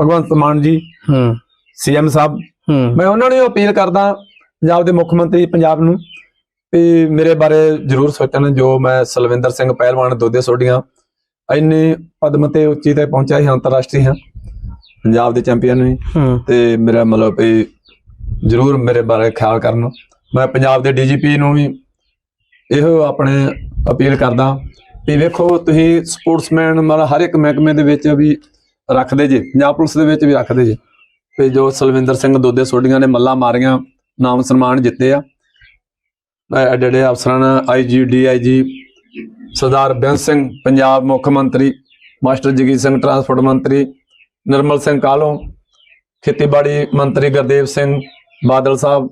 ਭਗਵੰਤ ਮਾਨ ਜੀ ਹੂੰ। ਸੀਐਮ ਸਾਹਿਬ। ਮੈਂ ਉਹਨਾਂ ਨੂੰ ਅਪੀਲ ਕਰਦਾ ਪੰਜਾਬ ਦੇ ਮੁੱਖ ਮੰਤਰੀ ਪੰਜਾਬ ਨੂੰ ਵੀ ਮੇਰੇ ਬਾਰੇ ਜ਼ਰੂਰ ਸੋਚਣ ਜੋ ਮੈਂ ਸਲਵਿੰਦਰ ਸਿੰਘ ਪਹਿਲਵਾਨ ਦੋਦੇ ਸੋਡੀਆਂ ਇੰਨੇ ਪਦਮ ਤੇ ਉੱਚੀ ਤੇ ਪਹੁੰਚਿਆ ਸੀ ਅੰਤਰਰਾਸ਼ਟਰੀ ਹਾਂ। ਪੰਜਾਬ ਦੇ ਚੈਂਪੀਅਨ ਵੀ। ਤੇ ਮੇਰਾ ਮਤਲਬ ਵੀ ਜ਼ਰੂਰ ਮੇਰੇ ਬਾਰੇ ਖਿਆਲ ਕਰਨ ਮੈਂ ਪੰਜਾਬ ਦੇ ਡੀਜੀਪੀ ਨੂੰ ਵੀ ਇਹੋ ਆਪਣੇ ਅਪੀਲ ਕਰਦਾ ਵੀ ਵੇਖੋ ਤੁਸੀਂ ਸਪੋਰਟਸਮੈਨ ਮਤਲਬ ਹਰ ਇੱਕ ਮਹਿਕਮੇ ਦੇ ਵਿੱਚ ਵੀ ਰੱਖਦੇ ਜੇ ਪੰਜਾਬ ਪੁਲਿਸ ਦੇ ਵਿੱਚ ਵੀ ਰੱਖਦੇ ਜੇ। ਵੀ ਜੋ ਸਲਵਿੰਦਰ ਸਿੰਘ ਦੋਦੇ ਸੋਡੀਆਂ ਨੇ ਮੱਲਾ ਮਾਰੀਆਂ ਨਾਮ ਸਨਮਾਨ ਜਿੱਤੇ ਆ। ਅਹ ਜਿਹੜੇ ਅਫਸਰਾਂ ਨੇ ਆਈਜੀ ਡੀਆਈਜੀ ਸਰਦਾਰ ਬੇਅੰਤ ਸਿੰਘ ਪੰਜਾਬ ਮੁੱਖ ਮੰਤਰੀ ਮਾਸਟਰ ਜਗੀਰ ਸਿੰਘ ਟਰਾਂਸਪੋਰਟ ਮੰਤਰੀ ਨਿਰਮਲ ਸਿੰਘ ਕਾਲੋਂ ਖੇਤੀਬਾੜੀ ਮੰਤਰੀ ਗੁਰਦੇਵ ਸਿੰਘ ਬਾਦਲ ਸਾਹਿਬ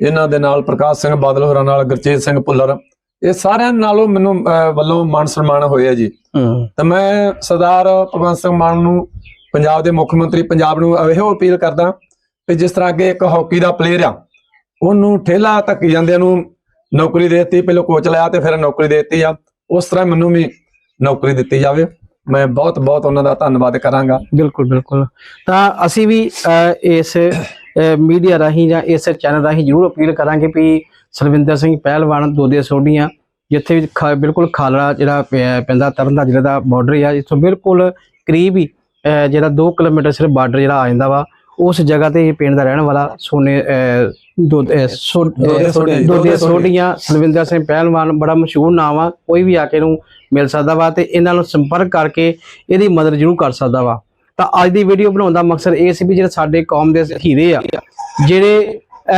ਇਹਨਾਂ ਦੇ ਨਾਲ ਪ੍ਰਕਾਸ਼ ਸਿੰਘ ਬਾਦਲ ਹੋਰਾਂ ਨਾਲ ਗੁਰਚੇਤ ਸਿੰਘ ਭੁੱਲਰ ਇਹ ਸਾਰਿਆਂ ਨਾਲੋਂ ਮੈਨੂੰ ਵੱਲੋਂ ਮਾਨ ਸਨਮਾਨ ਹੋਇਆ ਜੀ। ਤਾਂ ਮੈਂ ਸਰਦਾਰ ਭਗਵੰਤ ਸਿੰਘ ਮਾਨ ਨੂੰ ਪੰਜਾਬ ਦੇ ਮੁੱਖ ਮੰਤਰੀ ਪੰਜਾਬ ਨੂੰ ਇਹੋ ਅਪੀਲ ਕਰਦਾ ਕਿ ਜਿਸ ਤਰ੍ਹਾਂ ਕਿ ਇੱਕ ਹਾਕੀ ਦਾ ਪਲੇਅਰ ਆ ਉਹਨੂੰ ਠੇਲਾ ਧੱਕੀ ਜਾਂਦਿਆਂ ਨੂੰ ਨੌਕਰੀ ਦੇ ਦਿੱਤੀ, ਪਹਿਲਾਂ ਕੋਚ ਲਾਇਆ ਤੇ ਫਿਰ ਨੌਕਰੀ ਦੇ ਦਿੱਤੀ ਆ। ਉਸ ਤਰ੍ਹਾਂ ਮੈਨੂੰ ਵੀ ਨੌਕਰੀ ਦਿੱਤੀ ਜਾਵੇ। ਮੈਂ ਬਹੁਤ ਬਹੁਤ ਉਹਨਾਂ ਦਾ ਧੰਨਵਾਦ ਕਰਾਂਗਾ। ਬਿਲਕੁਲ ਬਿਲਕੁਲ। ਤਾਂ ਅਸੀਂ ਵੀ ਇਸ ਮੀਡੀਆ ਰਾਹੀਂ ਜਾਂ ਇਸ ਚੈਨਲ ਰਾਹੀਂ ਜ਼ਰੂਰ ਅਪੀਲ ਕਰਾਂਗੇ ਵੀ ਸਰਵਿੰਦਰ ਸਿੰਘ ਪਹਿਲਵਾਨ ਦੋਦੇ ਸੋਢੀਆਂ, ਜਿੱਥੇ ਵੀ ਖਾ- ਬਿਲਕੁਲ ਖਾਲੜਾ ਜਿਹੜਾ ਪਿਆ- ਪੈਂਦਾ ਤਰਨਦਾ ਜ਼ਿਲ੍ਹੇ ਦਾ ਬਾਰਡਰ ਆ ਇੱਥੋਂ ਬਿਲਕੁਲ ਕਰੀਬ ਹੀ ਜਿਹੜਾ 2 ਕਿਲੋਮੀਟਰ ਸਿਰਫ ਬਾਰਡਰ ਜਿਹੜਾ ਆ ਜਾਂਦਾ ਵਾ ਉਸ ਜਗ੍ਹਾ ਤੇ ਇਹ ਪਿੰਡ ਦਾ ਰਹਿਣ ਵਾਲਾ ਸੋਨੇ ਦੋਦੇ ਸੋਢੀ, ਦੋਦੇ ਦੋਦੇ ਸੋਢੀਆਂ ਸਰਵਿੰਦਰ ਸਿੰਘ ਪਹਿਲਵਾਨ ਬੜਾ ਮਸ਼ਹੂਰ ਨਾਮ ਆ ਕੋਈ ਵੀ ਆ ਕੇ ਨੂੰ ਮਿਲ ਸਕਦਾ ਵਾ ਤੇ ਇਹਨਾਂ ਨੂੰ ਸੰਪਰਕ ਕਰਕੇ ਇਹਦੀ ਮਦਦ ਜ਼ਰੂਰ ਕਰ ਸਕਦਾ ਵਾ। ਤਾਂ ਅੱਜ ਦੀ ਵੀਡੀਓ ਬਣਾਉਣ ਦਾ ਮਕਸਦ ਇਹ ਸੀ ਵੀ ਜਿਹੜੇ ਸਾਡੇ ਕੌਮ ਦੇ ਹੀਰੇ ਆ ਜਿਹੜੇ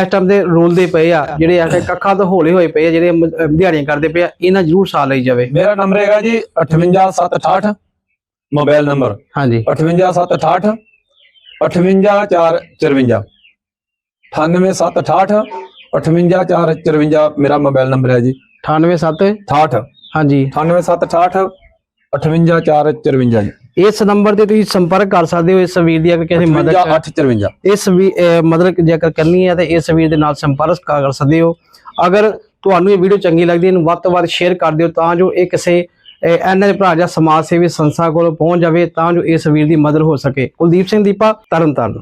ਇਸ ਟਾਈਮ ਦੇ ਰੋਲ ਦੇ ਪਏ ਆ ਜਿਹੜੇ time ਕੱਖਾਂ ਤੋਂ ਹੌਲੇ ਹੋਏ ਪਏ ਆ ਜਿਹੜੇ ਦਿਹਾੜੀਆਂ ਕਰਦੇ ਪਏ ਆ ਇਹਨਾਂ ਜ਼ਰੂਰ ਸਾਥ ਲਈ ਜਾਵੇ। ਮੇਰਾ ਨੰਬਰ ਹੈਗਾ ਜੀ 58768 ਮੋਬਾਈਲ ਨੰਬਰ ਹਾਂਜੀ। 58768 58454 98768 58454 ਮੇਰਾ ਮੋਬਾਈਲ ਨੰਬਰ ਹੈ ਜੀ। 987 68 ਹਾਂਜੀ। 98768 58454 ਜੀ। ਇਸ ਨੰਬਰ ਤੇ ਤੁਸੀਂ ਸੰਪਰਕ ਕਰ ਸਕਦੇ ਹੋ ਇਸ ਵੀਰ ਦੀ ਅਗਰ ਕਿਸੇ ਮਦਦ 854 ਇਸ ਮਦਦ ਜੇਕਰ ਕਰਨੀ ਹੈ ਤਾਂ ਇਸ ਵੀਰ ਦੇ ਨਾਲ ਸੰਪਰਕ ਕਰ ਸਕਦੇ ਹੋ। ਅਗਰ ਤੁਹਾਨੂੰ ਇਹ ਵੀਡੀਓ ਚੰਗੀ ਲੱਗਦੀ ਹੈ ਇਹਨੂੰ ਵੱਧ ਤੋਂ ਵੱਧ ਸ਼ੇਅਰ ਕਰ ਦਿਓ ਤਾਂ ਜੋ ਇਹ ਕਿਸੇ ਇਹਨਾਂ ਦੇ ਭਰਾ ਜਾਂ ਸਮਾਜ ਸੇਵੀ ਸੰਸਥਾ ਕੋਲ ਪਹੁੰਚ ਜਾਵੇ ਤਾਂ ਜੋ ਇਸ ਵੀਰ ਦੀ ਮਦਦ ਹੋ ਸਕੇ। ਕੁਲਦੀਪ ਸਿੰਘ ਦੀਪਾ, ਤਰਨਤਾਰਨ।